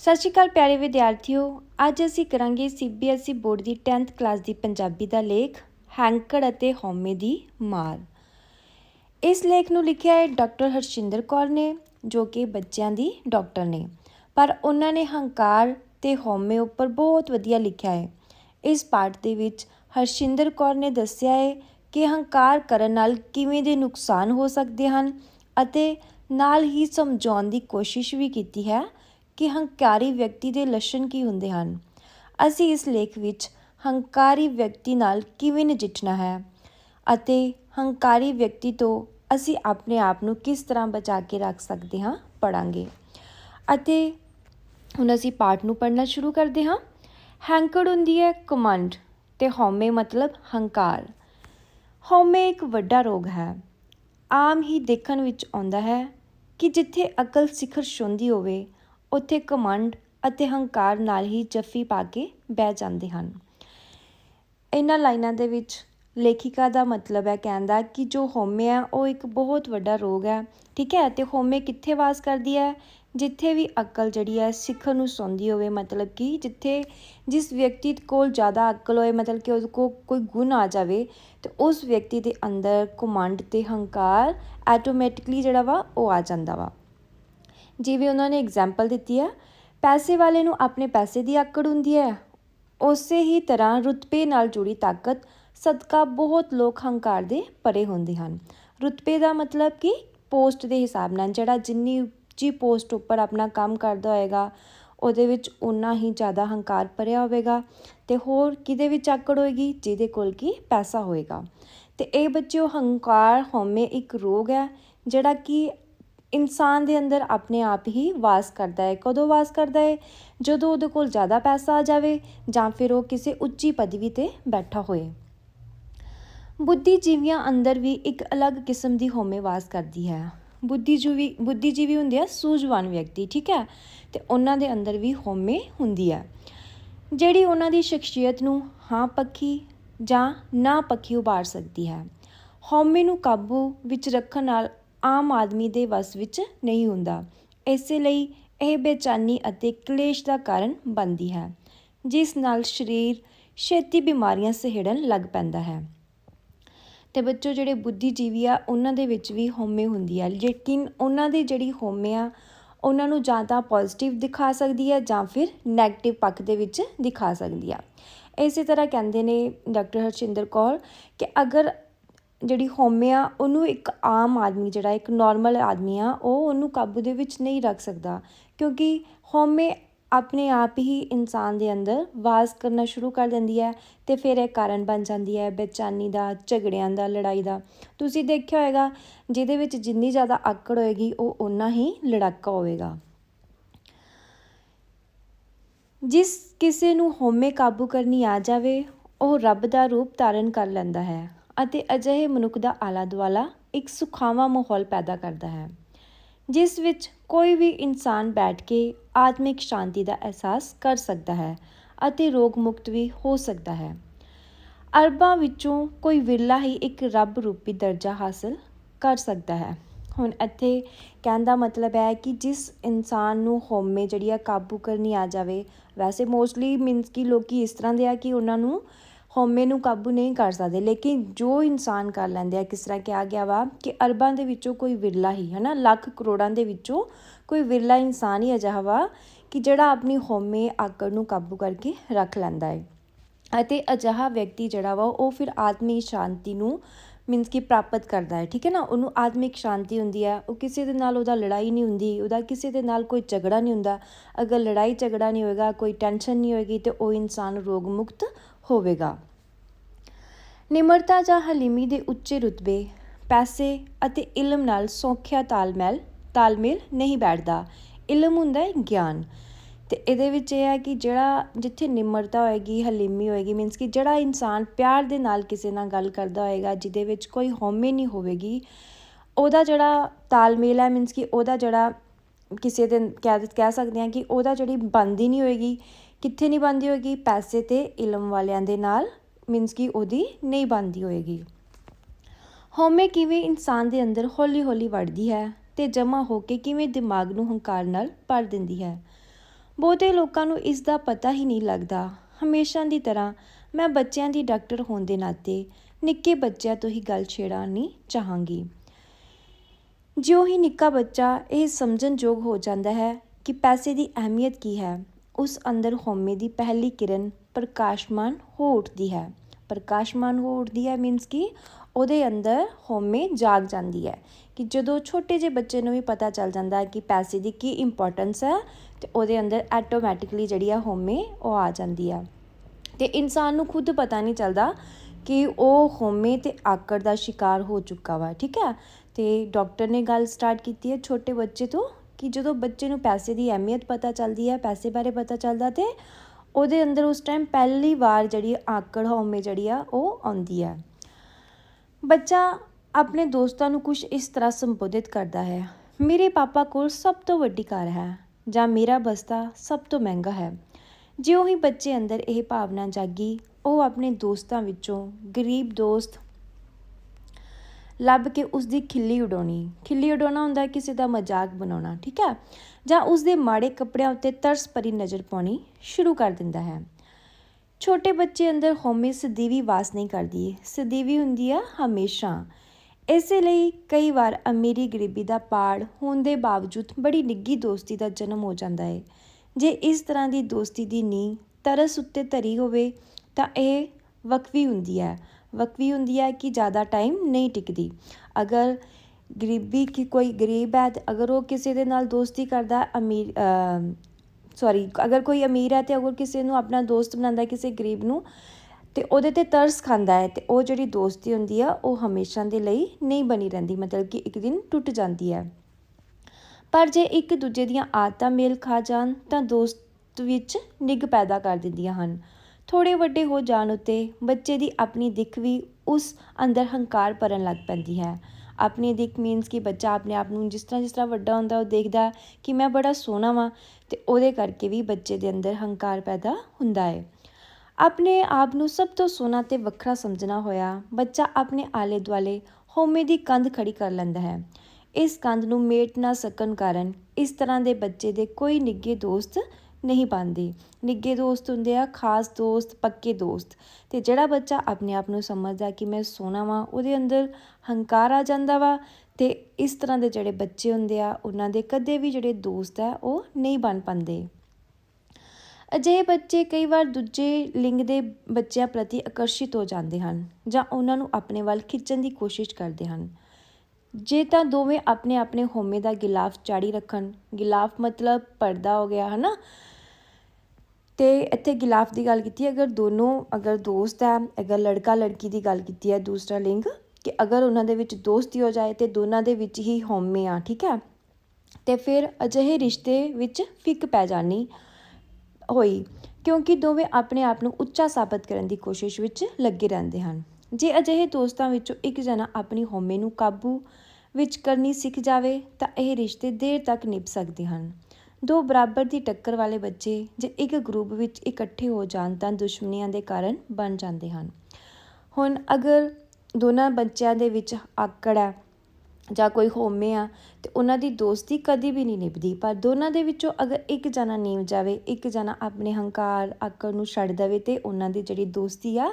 ਸਤਿ ਸ਼੍ਰੀ ਅਕਾਲ ਪਿਆਰੇ ਵਿਦਿਆਰਥੀਓ, ਅੱਜ ਅਸੀਂ ਕਰਾਂਗੇ ਸੀਬੀਐਸਈ ਬੋਰਡ ਦੀ 10th ਕਲਾਸ ਦੀ ਪੰਜਾਬੀ ਦਾ ਲੇਖ, ਹੈਂਕੜ ਅਤੇ ਹਉਮੈ ਦੀ ਮਾਰ। ਇਸ ਲੇਖ ਨੂੰ ਲਿਖਿਆ ਹੈ ਡਾਕਟਰ ਹਰਸ਼ਿੰਦਰ ਕੌਰ ਨੇ, ਜੋ ਕਿ ਬੱਚਿਆਂ ਦੀ ਡਾਕਟਰ ਨੇ। ਪਰ ਉਹਨਾਂ ਨੇ ਹੰਕਾਰ ਤੇ ਹਉਮੈ ਉੱਪਰ ਬਹੁਤ ਵਧੀਆ ਲਿਖਿਆ ਹੈ। ਇਸ ਪਾਠ ਦੇ ਵਿੱਚ ਹਰਸ਼ਿੰਦਰ ਕੌਰ ਨੇ ਦੱਸਿਆ ਹੈ ਕਿ ਹੰਕਾਰ ਕਰਨ ਨਾਲ ਕਿਵੇਂ ਦੇ ਨੁਕਸਾਨ ਹੋ ਸਕਦੇ ਹਨ ਅਤੇ ਨਾਲ ਹੀ ਸਮਝਾਉਣ ਦੀ ਕੋਸ਼ਿਸ਼ ਵੀ ਕੀਤੀ ਹੈ। ਕਿ ਹੰਕਾਰੀ ਵਿਅਕਤੀ ਦੇ ਲੱਛਣ ਕੀ ਹੁੰਦੇ ਹਨ? ਅਸੀਂ ਇਸ ਲੇਖ ਵਿੱਚ ਹੰਕਾਰੀ ਵਿਅਕਤੀ ਨਾਲ ਕਿਵੇਂ ਨਜਿੱਠਣਾ ਹੈ ਅਤੇ ਹੰਕਾਰੀ ਵਿਅਕਤੀ ਤੋਂ ਅਸੀਂ ਆਪਣੇ ਆਪ ਨੂੰ ਕਿਸ ਤਰ੍ਹਾਂ ਬਚਾ ਕੇ ਰੱਖ ਸਕਦੇ ਹਾਂ ਪੜਾਂਗੇ ਅਤੇ ਹੁਣ ਅਸੀਂ ਪਾਠ ਨੂੰ ਪੜ੍ਹਨਾ ਸ਼ੁਰੂ ਕਰਦੇ ਹਾਂ। ਹੈਂਕੜ ਹੁੰਦੀ ਹੈ ਕਮੰਡ ਤੇ ਹਉਮੈ ਮਤਲਬ ਹੰਕਾਰ। ਹਉਮੈ ਇੱਕ ਵੱਡਾ ਰੋਗ ਹੈ। ਆਮ ਹੀ ਦੇਖਣ ਵਿੱਚ ਆਉਂਦਾ ਹੈ ਕਿ ਜਿੱਥੇ ਅਕਲ ਸਿਖਰ ਛੁੰਦੀ ਹੋਵੇ ਉੱਥੇ ਕਮੰਡ ਅਤੇ ਹੰਕਾਰ ਨਾਲ ਹੀ ਜੱਫੀ ਪਾ ਕੇ ਬਹਿ ਜਾਂਦੇ ਹਨ। ਇਹਨਾਂ ਲਾਈਨਾਂ ਦੇ ਵਿੱਚ ਲੇਖਿਕਾ ਦਾ ਮਤਲਬ ਹੈ ਕਹਿੰਦਾ ਕਿ ਜੋ ਹੋਮੇ ਹੈ, ਉਹ ਇੱਕ ਬਹੁਤ ਵੱਡਾ ਰੋਗ ਹੈ, ਠੀਕ ਹੈ? ਤੇ ਹੋਮੇ ਕਿੱਥੇ ਵਾਸ ਕਰਦੀ ਹੈ? ਜਿੱਥੇ ਵੀ ਅਕਲ ਜਿਹੜੀ ਹੈ ਸਿੱਖਣ ਨੂੰ ਸੌਂਦੀ ਹੋਵੇ, ਮਤਲਬ ਕਿ ਜਿੱਥੇ ਜਿਸ ਵਿਅਕਤੀ ਕੋਲ ਜ਼ਿਆਦਾ ਅਕਲ ਹੋਏ, ਮਤਲਬ ਕਿ ਉਹਦੇ ਕੋਲ ਕੋਈ ਗੁਣ ਆ ਜਾਵੇ, ਤੇ ਉਸ ਵਿਅਕਤੀ ਦੇ ਅੰਦਰ ਕਮਾਂਡ ਤੇ ਹੰਕਾਰ ਆਟੋਮੈਟਿਕਲੀ ਜਿਹੜਾ ਵਾ, ਉਹ ਆ ਜਾਂਦਾ ਵਾ। ਜਿਵੇਂ ਉਹਨਾਂ ਨੇ ਐਗਜ਼ਾਮਪਲ ਦਿੱਤੀ ਹੈ ਪੈਸੇ ਵਾਲੇ ਨੂੰ ਆਪਣੇ ਪੈਸੇ ਦੀ ਆਕੜ ਹੁੰਦੀ ਹੈ। ਉਸੇ ਹੀ ਤਰ੍ਹਾਂ ਰੁਤਬੇ ਨਾਲ ਜੁੜੀ ਤਾਕਤ ਸਦਕਾ ਬਹੁਤ ਲੋਕ ਹੰਕਾਰ ਦੇ ਪਰੇ ਹੁੰਦੇ ਹਨ। ਰੁਤਬੇ ਦਾ ਮਤਲਬ ਕਿ ਪੋਸਟ ਦੇ ਹਿਸਾਬ ਨਾਲ ਜਿਹੜਾ ਜਿੰਨੀ ਉੱਚੀ ਪੋਸਟ ਉੱਪਰ ਆਪਣਾ ਕੰਮ ਕਰਦਾ ਹੋਏਗਾ, ਉਹਦੇ ਵਿੱਚ ਉਨਾ ਹੀ ਜ਼ਿਆਦਾ ਹੰਕਾਰ ਭਰਿਆ ਹੋਵੇਗਾ ਤੇ ਹੋਰ ਕਿਹਦੇ ਵਿੱਚ ਆਕੜ ਹੋਏਗੀ? ਜਿਹਦੇ ਕੋਲ ਕੀ ਪੈਸਾ ਹੋਏਗਾ। ਤੇ ਇਹ ਬੱਚਿਓ ਹੰਕਾਰ ਹਉਮੈ ਇੱਕ ਰੋਗ ਹੈ, ਜਿਹੜਾ ਕਿ ਇਨਸਾਨ ਦੇ ਅੰਦਰ ਆਪਣੇ ਆਪ ਹੀ ਵਾਸ ਕਰਦਾ ਹੈ। ਕਦੋਂ ਵਾਸ ਕਰਦਾ ਹੈ? ਜਦੋਂ ਉਹਦੇ ਕੋਲ ਜ਼ਿਆਦਾ ਪੈਸਾ ਆ ਜਾਵੇ ਜਾਂ ਫਿਰ ਉਹ ਕਿਸੇ ਉੱਚੀ ਪਦਵੀ ਤੇ ਬੈਠਾ ਹੋਏ। ਬੁੱਧੀਜੀਵੀਆਂ ਅੰਦਰ ਵੀ ਇੱਕ ਅਲੱਗ ਕਿਸਮ ਦੀ ਹੋਮੇ ਵਾਸ ਕਰਦੀ ਹੈ। ਬੁੱਧੀਜੀਵੀ ਬੁੱਧੀਜੀਵੀ ਹੁੰਦੇ ਆ ਸੂਝਵਾਨ ਵਿਅਕਤੀ, ਠੀਕ ਹੈ? ਤੇ ਉਹਨਾਂ ਦੇ ਅੰਦਰ ਵੀ ਹੋਮੇ ਹੁੰਦੀ ਹੈ। ਜਿਹੜੀ ਉਹਨਾਂ ਦੀ ਸ਼ਖਸੀਅਤ ਨੂੰ ਹਾਂ ਪੱਖੀ ਜਾਂ ਨਾ ਪੱਖੀ ਉਭਾਰ ਸਕਦੀ ਹੈ। ਹਉਮੈ ਨੂੰ ਕਾਬੂ ਵਿੱਚ ਰੱਖਣ ਨਾਲ ਆਮ ਆਦਮੀ ਦੇ ਵੱਸ ਵਿੱਚ ਨਹੀਂ ਹੁੰਦਾ। ਇਸੇ ਲਈ ਇਹ ਬੇਚੈਨੀ ਅਤੇ ਕਲੇਸ਼ ਦਾ ਕਾਰਨ ਬਣਦੀ ਹੈ, ਜਿਸ ਨਾਲ ਸਰੀਰ ਛੇਤੀ ਬਿਮਾਰੀਆਂ ਸਹਿੜਨ ਲੱਗ ਪੈਂਦਾ ਹੈ। ਤੇ ਬੱਚੋ, ਜਿਹੜੇ ਬੁੱਧੀਜੀਵੀ ਆ, ਉਹਨਾਂ ਦੇ ਵਿੱਚ ਵੀ ਹਉਮੈ ਹੁੰਦੀ ਆ। ਲੇਕਿਨ ਉਹਨਾਂ ਦੀ ਜਿਹੜੀ ਹਉਮੈ ਆ, ਉਹਨਾਂ ਨੂੰ ਜਾਂ ਤਾਂ ਪੋਜ਼ਿਟਿਵ ਦਿਖਾ ਸਕਦੀ ਹੈ ਜਾਂ ਫਿਰ 네ਗੇਟਿਵ ਪੱਖ ਦੇ ਵਿੱਚ ਦਿਖਾ ਸਕਦੀ ਆ। ਇਸੇ ਤਰ੍ਹਾਂ ਕਹਿੰਦੇ ਨੇ ਡਾਕਟਰ ਹਰਸ਼ਿੰਦਰ ਕੌਰ ਕਿ ਅਗਰ ਜਿਹੜੀ ਹਉਮੈ ਆ, ਉਹਨੂੰ ਇੱਕ ਆਮ ਆਦਮੀ, ਜਿਹੜਾ ਇੱਕ ਨੋਰਮਲ ਆਦਮੀ ਆ, ਉਹ ਉਹਨੂੰ ਕਾਬੂ ਦੇ ਵਿੱਚ ਨਹੀਂ ਰੱਖ ਸਕਦਾ। ਕਿਉਂਕਿ ਹਉਮੈ ਆਪਣੇ ਆਪ ਹੀ ਇਨਸਾਨ ਦੇ ਅੰਦਰ ਵਾਸ ਕਰਨਾ ਸ਼ੁਰੂ ਕਰ ਦਿੰਦੀ ਹੈ ਤੇ ਫਿਰ ਇਹ ਕਾਰਨ ਬਣ ਜਾਂਦੀ ਹੈ, ਬੇਚੈਨੀ ਦਾ, ਝਗੜਿਆਂ ਦਾ, ਲੜਾਈ ਦਾ। ਤੁਸੀਂ ਦੇਖਿਆ ਹੋਵੇਗਾ ਜਿਹਦੇ ਵਿੱਚ ਜਿੰਨੀ ਜ਼ਿਆਦਾ ਆਕੜ ਹੋਏਗੀ, ਉਹ ਉਨਾ ਹੀ ਲੜਾਕਾ ਹੋਵੇਗਾ। ਜਿਸ ਕਿਸੇ ਨੂੰ ਹਉਮੈ ਕਾਬੂ ਕਰਨੀ ਆ ਜਾਵੇ, ਉਹ ਰੱਬ ਦਾ ਰੂਪ ਧਾਰਨ ਕਰ ਲੈਂਦਾ ਹੈ। ਅਤੇ ਅਜਿਹੇ ਮਨੁੱਖ ਦਾ ਆਲਾ ਦੁਆਲਾ ਇੱਕ ਸੁਖਾਵਾਂ ਮਾਹੌਲ ਪੈਦਾ ਕਰਦਾ ਹੈ, ਜਿਸ ਵਿੱਚ ਕੋਈ ਵੀ ਇਨਸਾਨ ਬੈਠ ਕੇ ਆਤਮਿਕ ਸ਼ਾਂਤੀ ਦਾ ਅਹਿਸਾਸ ਕਰ ਸਕਦਾ ਹੈ ਅਤੇ ਰੋਗ ਮੁਕਤ ਵੀ ਹੋ ਸਕਦਾ ਹੈ। ਅਰਬਾਂ ਵਿੱਚੋਂ ਕੋਈ ਵਿਰਲਾ ਹੀ ਇੱਕ ਰੱਬ ਰੂਪੀ ਦਰਜਾ ਹਾਸਲ ਕਰ ਸਕਦਾ ਹੈ। ਹੁਣ ਇੱਥੇ ਕਹਿਣ ਦਾ ਮਤਲਬ ਹੈ ਕਿ ਜਿਸ ਇਨਸਾਨ ਨੂੰ ਹੋਮੇ ਜਿਹੜੀ ਆ ਕਾਬੂ ਕਰਨੀ ਆ ਜਾਵੇ, ਵੈਸੇ ਮੋਸਟਲੀ ਮੀਨਸ ਕਿ ਲੋਕੀ ਇਸ ਤਰ੍ਹਾਂ ਦੇ ਆ ਕਿ ਉਹਨਾਂ ਨੂੰ ਹਉਮੈ ਨੂੰ ਕਾਬੂ ਨਹੀਂ ਕਰ ਸਕਦੇ। ਲੇਕਿਨ ਜੋ ਇਨਸਾਨ ਕਰ ਲੈਂਦੇ ਆ, ਕਿਸ ਤਰ੍ਹਾਂ ਕਿਹਾ ਗਿਆ ਵਾ ਕਿ ਅਰਬਾਂ ਦੇ ਵਿੱਚੋਂ ਕੋਈ ਵਿਰਲਾ ਹੀ ਹੈ ਨਾ ਲੱਖ ਕਰੋੜਾਂ ਦੇ ਵਿੱਚੋਂ ਕੋਈ ਵਿਰਲਾ ਇਨਸਾਨ ਹੀ ਅਜਿਹਾ ਵਾ ਕਿ ਜਿਹੜਾ ਆਪਣੀ ਹਉਮੈ ਆਕੜ ਨੂੰ ਕਾਬੂ ਕਰਕੇ ਰੱਖ ਲੈਂਦਾ ਹੈ ਅਤੇ ਅਜਿਹਾ ਵਿਅਕਤੀ ਜਿਹੜਾ ਵਾ, ਉਹ ਫਿਰ ਆਤਮਿਕ ਸ਼ਾਂਤੀ ਨੂੰ ਮੀਨਸ ਕਿ ਪ੍ਰਾਪਤ ਕਰਦਾ ਹੈ ਠੀਕ ਹੈ ਨਾ? ਉਹਨੂੰ ਆਤਮਿਕ ਸ਼ਾਂਤੀ ਹੁੰਦੀ ਹੈ ਉਹ ਕਿਸੇ ਦੇ ਨਾਲ ਉਹਦਾ ਲੜਾਈ ਨਹੀਂ ਹੁੰਦੀ, ਉਹਦਾ ਕਿਸੇ ਦੇ ਨਾਲ ਕੋਈ ਝਗੜਾ ਨਹੀਂ ਹੁੰਦਾ। ਅਗਰ ਲੜਾਈ ਝਗੜਾ ਨਹੀਂ ਹੋਏਗਾ, ਕੋਈ ਟੈਨਸ਼ਨ ਨਹੀਂ ਹੋਏਗੀ ਤੇ ਉਹ ਇਨਸਾਨ ਰੋਗ ਮੁਕਤ ਹੋਵੇਗਾ। ਨਿਮਰਤਾ ਜਾਂ ਹਲੀਮੀ ਦੇ ਉੱਚੇ ਰੁਤਬੇ, ਪੈਸੇ ਅਤੇ ਇਲਮ ਨਾਲ ਸੌਖਿਆ ਤਾਲਮੇਲ ਤਾਲਮੇਲ ਨਹੀਂ ਬੈਠਦਾ। ਇਲਮ ਹੁੰਦਾ ਹੈ ਗਿਆਨ। ਤੇ ਇਹਦੇ ਵਿੱਚ ਇਹ ਹੈ ਕਿ ਜਿਹੜਾ ਜਿੱਥੇ ਨਿਮਰਤਾ ਹੋਏਗੀ, ਹਲੀਮੀ ਹੋਏਗੀ ਮੀਨਸ ਕਿ ਜਿਹੜਾ ਇਨਸਾਨ ਪਿਆਰ ਦੇ ਨਾਲ ਕਿਸੇ ਨਾਲ ਗੱਲ ਕਰਦਾ ਹੋਏਗਾ, ਜਿਹਦੇ ਵਿੱਚ ਕੋਈ ਹਉਮੈ ਨਹੀਂ ਹੋਵੇਗੀ, ਉਹਦਾ ਜਿਹੜਾ ਤਾਲਮੇਲ ਹੈ ਮੀਨਸ ਕਿ ਉਹਦਾ ਜਿਹੜਾ ਕਿਸੇ ਦੇ ਕਹਿ ਕਹਿ ਸਕਦੇ ਹਾਂ ਕਿ ਉਹਦਾ ਜਿਹੜੀ ਬੰਦੀ ਨਹੀਂ ਹੋਏਗੀ ਕਿੱਥੇ ਨਹੀਂ ਬੰਦੀ ਹੋਏਗੀ? ਪੈਸੇ ਤੇ ਇਲਮ ਵਾਲਿਆਂ ਦੇ ਨਾਲ। ਮੀਨਸ ਕਿ ਉਹਦੀ ਨਹੀਂ ਬੰਦੀ ਹੋਏਗੀ। ਹਉਮੈ ਕਿਵੇਂ ਇਨਸਾਨ ਦੇ ਅੰਦਰ ਹੌਲੀ ਹੌਲੀ ਵੜਦੀ ਹੈ ਤੇ ਜਮ੍ਹਾਂ ਹੋ ਕੇ ਕਿਵੇਂ ਦਿਮਾਗ ਨੂੰ ਹੰਕਾਰ ਨਾਲ ਭਰ ਦਿੰਦੀ ਹੈ? ਬਹੁਤੇ ਲੋਕਾਂ ਨੂੰ ਇਸ ਦਾ ਪਤਾ ਹੀ ਨਹੀਂ ਲੱਗਦਾ। ਹਮੇਸ਼ਾ ਦੀ ਤਰ੍ਹਾਂ ਮੈਂ ਬੱਚਿਆਂ ਦੀ ਡਾਕਟਰ ਹੋਣ ਦੇ ਨਾਤੇ ਨਿੱਕੇ ਬੱਚਿਆਂ ਤੋਂ ਹੀ ਗੱਲ ਛੇੜਨੀ ਚਾਹਾਂਗੀ। ਜਿਉਂ ਹੀ ਨਿੱਕਾ ਬੱਚਾ ਇਹ ਸਮਝਣ ਯੋਗ ਹੋ ਜਾਂਦਾ ਹੈ ਕਿ ਪੈਸੇ ਦੀ ਅਹਿਮੀਅਤ ਕੀ ਹੈ ਉਸ ਅੰਦਰ ਹਉਮੈ ਦੀ ਪਹਿਲੀ ਕਿਰਨ ਪ੍ਰਕਾਸ਼ਮਾਨ ਹੋ ਉੱਠਦੀ ਹੈ। ਪ੍ਰਕਾਸ਼ਮਾਨ ਹੋ ਉੱਠਦੀ ਹੈ ਮੀਨਸ ਕਿ ਉਹਦੇ ਅੰਦਰ ਹਉਮੈ ਜਾਗ ਜਾਂਦੀ ਹੈ ਕਿ ਜਦੋਂ ਛੋਟੇ ਜਿਹੇ ਬੱਚੇ ਨੂੰ ਵੀ ਪਤਾ ਚੱਲ ਜਾਂਦਾ ਹੈ ਕਿ ਪੈਸੇ ਦੀ ਕੀ ਇੰਪੋਰਟੈਂਸ ਹੈ, ਤੇ ਉਹਦੇ ਅੰਦਰ ਆਟੋਮੈਟਿਕਲੀ ਜਿਹੜੀ ਆ ਹਉਮੈ ਉਹ ਆ ਜਾਂਦੀ ਹੈ ਤੇ ਇਨਸਾਨ ਨੂੰ ਖੁਦ ਪਤਾ ਨਹੀਂ ਚੱਲਦਾ ਕਿ ਉਹ ਹਉਮੈ ਤੇ ਆਕੜ ਦਾ ਸ਼ਿਕਾਰ ਹੋ ਚੁੱਕਾ ਵਾ, ਠੀਕ ਹੈ? ਤੇ ਡਾਕਟਰ ਨੇ ਗੱਲ ਸਟਾਰਟ ਕੀਤੀ ਹੈ ਛੋਟੇ ਬੱਚੇ ਤੋਂ ਕਿ ਜਦੋਂ ਬੱਚੇ ਨੂੰ ਪੈਸੇ ਦੀ ਅਹਿਮੀਅਤ ਪਤਾ ਚੱਲਦੀ ਹੈ, ਪੈਸੇ ਬਾਰੇ ਪਤਾ ਚੱਲਦਾ ਤੇ ਉਹਦੇ ਅੰਦਰ ਉਸ ਟਾਈਮ ਪਹਿਲੀ ਵਾਰ ਜਿਹੜੀ ਆਕੜ ਹਉਮੈ ਜਿਹੜੀ ਆ, ਉਹ ਆਉਂਦੀ ਹੈ। ਬੱਚਾ ਆਪਣੇ ਦੋਸਤਾਂ ਨੂੰ ਕੁਝ ਇਸ ਤਰ੍ਹਾਂ ਸੰਬੋਧਿਤ ਕਰਦਾ ਹੈ, ਮੇਰੇ ਪਾਪਾ ਕੋਲ ਸਭ ਤੋਂ ਵੱਡੀ ਕਾਰ ਹੈ ਜਾਂ ਮੇਰਾ ਬਸਤਾ ਸਭ ਤੋਂ ਮਹਿੰਗਾ ਹੈ। ਜਿਉਂ ਹੀ ਬੱਚੇ ਅੰਦਰ ਇਹ ਭਾਵਨਾ ਜਾਗੀ, ਉਹ ਆਪਣੇ ਦੋਸਤਾਂ ਵਿੱਚੋਂ ਗਰੀਬ ਦੋਸਤ ਲੱਭ ਕੇ ਉਸ ਦੀ ਖਿੱਲੀ ਉਡਾਉਣੀ। ਖਿੱਲੀ ਉਡਾਉਣਾ ਹੁੰਦਾ ਕਿਸੇ ਦਾ ਮਜ਼ਾਕ ਬਣਾਉਣਾ, ਠੀਕ ਹੈ? ਜਾਂ ਉਸ ਦੇ ਮਾੜੇ ਕੱਪੜਿਆਂ ਉੱਤੇ ਤਰਸ ਭਰੀ ਨਜ਼ਰ ਪਾਉਣੀ ਸ਼ੁਰੂ ਕਰ ਦਿੰਦਾ ਹੈ। ਛੋਟੇ ਬੱਚੇ ਅੰਦਰ ਹਉਮੈ ਸਦੀਵੀ ਵਾਸ ਨਹੀਂ ਕਰਦੀ। ਸਦੀਵੀ ਹੁੰਦੀ ਆ ਹਮੇਸ਼ਾ। ਇਸੇ ਲਈ ਕਈ ਵਾਰ ਅਮੀਰੀ ਗਰੀਬੀ ਦਾ ਪਾੜ ਹੋਣ ਦੇ ਬਾਵਜੂਦ ਬੜੀ ਨਿੱਗੀ ਦੋਸਤੀ ਦਾ ਜਨਮ ਹੋ ਜਾਂਦਾ ਹੈ। ਜੇ ਇਸ ਤਰ੍ਹਾਂ ਦੀ ਦੋਸਤੀ ਦੀ ਨੀਂਹ ਤਰਸ ਉੱਤੇ ਧਰੀ ਹੋਵੇ ਤਾਂ ਇਹ ਵਕਵੀ ਹੁੰਦੀ ਹੈ। ਵਕਵੀ ਹੁੰਦੀ ਹੈ ਕਿ ਜ਼ਿਆਦਾ ਟਾਈਮ ਨਹੀਂ ਟਿਕਦੀ। ਅਗਰ ਗਰੀਬੀ ਕਿ ਕੋਈ ਗਰੀਬ ਹੈ ਤੇ ਅਗਰ ਉਹ ਕਿਸੇ ਦੇ ਨਾਲ ਦੋਸਤੀ ਕਰਦਾ ਅਮੀਰ ਸੌਰੀ ਅਗਰ ਕੋਈ ਅਮੀਰ ਹੈ ਤੇ ਅਗਰ ਕਿਸੇ ਨੂੰ ਆਪਣਾ ਦੋਸਤ ਬਣਾਉਂਦਾ ਕਿਸੇ ਗਰੀਬ ਨੂੰ ਤੇ ਉਹਦੇ ਤੇ ਤਰਸ ਖਾਂਦਾ ਹੈ ਤੇ ਉਹ ਜਿਹੜੀ ਦੋਸਤੀ ਹੁੰਦੀ ਆ ਉਹ ਹਮੇਸ਼ਾ ਦੇ ਲਈ ਨਹੀਂ ਬਣੀ ਰਹਿੰਦੀ, ਮਤਲਬ ਕਿ ਇੱਕ ਦਿਨ ਟੁੱਟ ਜਾਂਦੀ ਹੈ। ਪਰ ਜੇ ਇੱਕ ਦੂਜੇ ਦੀਆਂ ਆਦਤਾਂ ਮੇਲ ਖਾ ਜਾਣ ਤਾਂ ਦੋਸਤ ਵਿੱਚ ਨਿੱਘ ਪੈਦਾ ਕਰ ਦਿੰਦੀਆਂ ਹਨ। ਥੋੜ੍ਹੇ ਵੱਡੇ ਹੋ ਜਾਣ ਉੱਤੇ ਬੱਚੇ ਦੀ ਆਪਣੀ ਦਿੱਖ ਵੀ ਉਸ ਅੰਦਰ ਹੰਕਾਰ ਭਰਨ ਲੱਗ ਪੈਂਦੀ ਹੈ। ਆਪਣੀ ਦਿੱਖ ਮੀਨਸ ਕਿ ਬੱਚਾ ਆਪਣੇ ਆਪ ਨੂੰ ਜਿਸ ਤਰ੍ਹਾਂ ਜਿਸ ਤਰ੍ਹਾਂ ਵੱਡਾ ਹੁੰਦਾ ਉਹ ਦੇਖਦਾ ਕਿ ਮੈਂ ਬੜਾ ਸੋਹਣਾ ਵਾਂ ਤੇ ਉਹਦੇ ਕਰਕੇ ਵੀ ਬੱਚੇ ਦੇ ਅੰਦਰ ਹੰਕਾਰ ਪੈਦਾ ਹੁੰਦਾ ਹੈ। ਆਪਣੇ ਆਪ ਨੂੰ ਸਭ ਤੋਂ ਸੋਹਣਾ ਤੇ ਵੱਖਰਾ ਸਮਝਣਾ ਹੋਇਆ ਬੱਚਾ ਆਪਣੇ ਆਲੇ ਦੁਆਲੇ ਹੋਮੇ ਦੀ ਕੰਧ ਖੜੀ ਕਰ ਲੈਂਦਾ ਹੈ। ਇਸ ਕੰਧ ਨੂੰ ਮੇਟ ਨਾ ਸਕਣ ਕਾਰਨ ਇਸ ਤਰ੍ਹਾਂ ਦੇ ਬੱਚੇ ਦੇ ਕੋਈ ਨਿੱਗੇ ਦੋਸਤ ਨਹੀਂ ਬਣਦੇ ਨਿੱਗੇ ਦੋਸਤ ਹੁੰਦੇ ਆ, ਖਾਸ ਦੋਸਤ, ਪੱਕੇ ਦੋਸਤ। ਤੇ ਜਿਹੜਾ ਬੱਚਾ ਆਪਣੇ ਆਪ ਨੂੰ ਸਮਝਦਾ ਕਿ ਮੈਂ ਸੋਹਣਾ ਵਾਂ, ਉਹਦੇ ਅੰਦਰ ਹੰਕਾਰ ਆ ਜਾਂਦਾ ਵਾ। ਤੇ ਇਸ ਤਰ੍ਹਾਂ ਦੇ ਜਿਹੜੇ ਬੱਚੇ ਹੁੰਦੇ ਆ, ਉਹਨਾਂ ਦੇ ਕਦੇ ਵੀ ਜਿਹੜੇ ਦੋਸਤ ਆ, ਉਹ ਨਹੀਂ ਬਣ ਪਾਉਂਦੇ। ਅਜਿਹੇ ਬੱਚੇ ਕਈ ਵਾਰ ਦੂਜੇ ਲਿੰਗ ਦੇ ਬੱਚਿਆਂ ਪ੍ਰਤੀ ਆਕਰਸ਼ਿਤ ਹੋ ਜਾਂਦੇ ਹਨ ਜਾਂ ਉਹਨਾਂ ਨੂੰ ਆਪਣੇ ਵੱਲ ਖਿੱਚਣ ਦੀ ਕੋਸ਼ਿਸ਼ ਕਰਦੇ ਹਨ। ਜੇ ਤਾਂ ਦੋਵੇਂ ਆਪਣੇ ਆਪਣੇ ਹੋਮੇ ਦਾ ਗਿਲਾਫ ਚਾੜੀ ਰੱਖਣ, ਗਿਲਾਫ ਮਤਲਬ ਪਰਦਾ ਹੋ ਗਿਆ, ਹਨਾ? ਤੇ ਇੱਥੇ ਗਿਲਾਫ ਦੀ ਗੱਲ ਕੀਤੀ ਹੈ ਅਗਰ ਦੋਨੋਂ, ਅਗਰ ਦੋਸਤ ਹੈ, ਅਗਰ ਲੜਕਾ ਲੜਕੀ ਦੀ ਗੱਲ ਕੀਤੀ ਹੈ ਦੂਸਰਾ ਲਿੰਗ, ਕਿ ਅਗਰ ਉਹਨਾਂ ਦੇ ਵਿੱਚ ਦੋਸਤੀ ਹੋ ਜਾਏ ਤੇ ਦੋਨਾਂ ਦੇ ਵਿੱਚ ਹੀ ਹਉਮੈ ਆ, ਠੀਕ ਹੈ? ਤੇ ਫਿਰ ਅਜਿਹੇ ਰਿਸ਼ਤੇ ਵਿੱਚ ਫਿੱਕ ਪੈ ਜਾਣੀ ਹੋਈ, ਕਿਉਂਕਿ ਦੋਵੇਂ ਆਪਣੇ ਆਪ ਨੂੰ ਉੱਚਾ ਸਾਬਤ ਕਰਨ ਦੀ ਕੋਸ਼ਿਸ਼ ਵਿੱਚ ਲੱਗੇ ਰਹਿੰਦੇ ਹਨ। ਜੇ ਅਜਿਹੇ ਦੋਸਤਾਂ ਵਿੱਚੋਂ ਇੱਕ ਜਣਾ ਆਪਣੀ ਹਉਮੈ ਨੂੰ ਕਾਬੂ ਵਿੱਚ ਕਰਨੀ ਸਿੱਖ ਜਾਵੇ, ਤਾਂ ਇਹ ਰਿਸ਼ਤੇ ਦੇਰ ਤੱਕ ਨਿਭ ਸਕਦੇ ਹਨ। ਦੋ ਬਰਾਬਰ ਦੀ ਟੱਕਰ ਵਾਲੇ ਬੱਚੇ ਜੇ ਇੱਕ ਗਰੁੱਪ ਵਿੱਚ ਇਕੱਠੇ ਹੋ ਜਾਣ ਤਾਂ ਦੁਸ਼ਮਣੀਆਂ ਦੇ ਕਾਰਨ ਬਣ ਜਾਂਦੇ ਹਨ। ਹੁਣ ਅਗਰ ਦੋਨਾਂ ਬੱਚਿਆਂ ਦੇ ਵਿੱਚ ਆਕੜ ਹੈ ਜਾਂ ਕੋਈ ਹੋਮੇ ਆ, ਤੇ ਉਹਨਾਂ ਦੀ ਦੋਸਤੀ ਕਦੀ ਵੀ ਨਹੀਂ ਨਿਭਦੀ। ਪਰ ਦੋਨਾਂ ਦੇ ਵਿੱਚੋਂ ਅਗਰ ਇੱਕ ਜਣਾ ਨੀਵ ਜਾਵੇ, ਇੱਕ ਜਣਾ ਆਪਣੇ ਹੰਕਾਰ, ਆਕੜ ਨੂੰ ਛੱਡ ਦੇਵੇ, ਤੇ ਉਹਨਾਂ ਦੀ ਜਿਹੜੀ ਦੋਸਤੀ ਆ,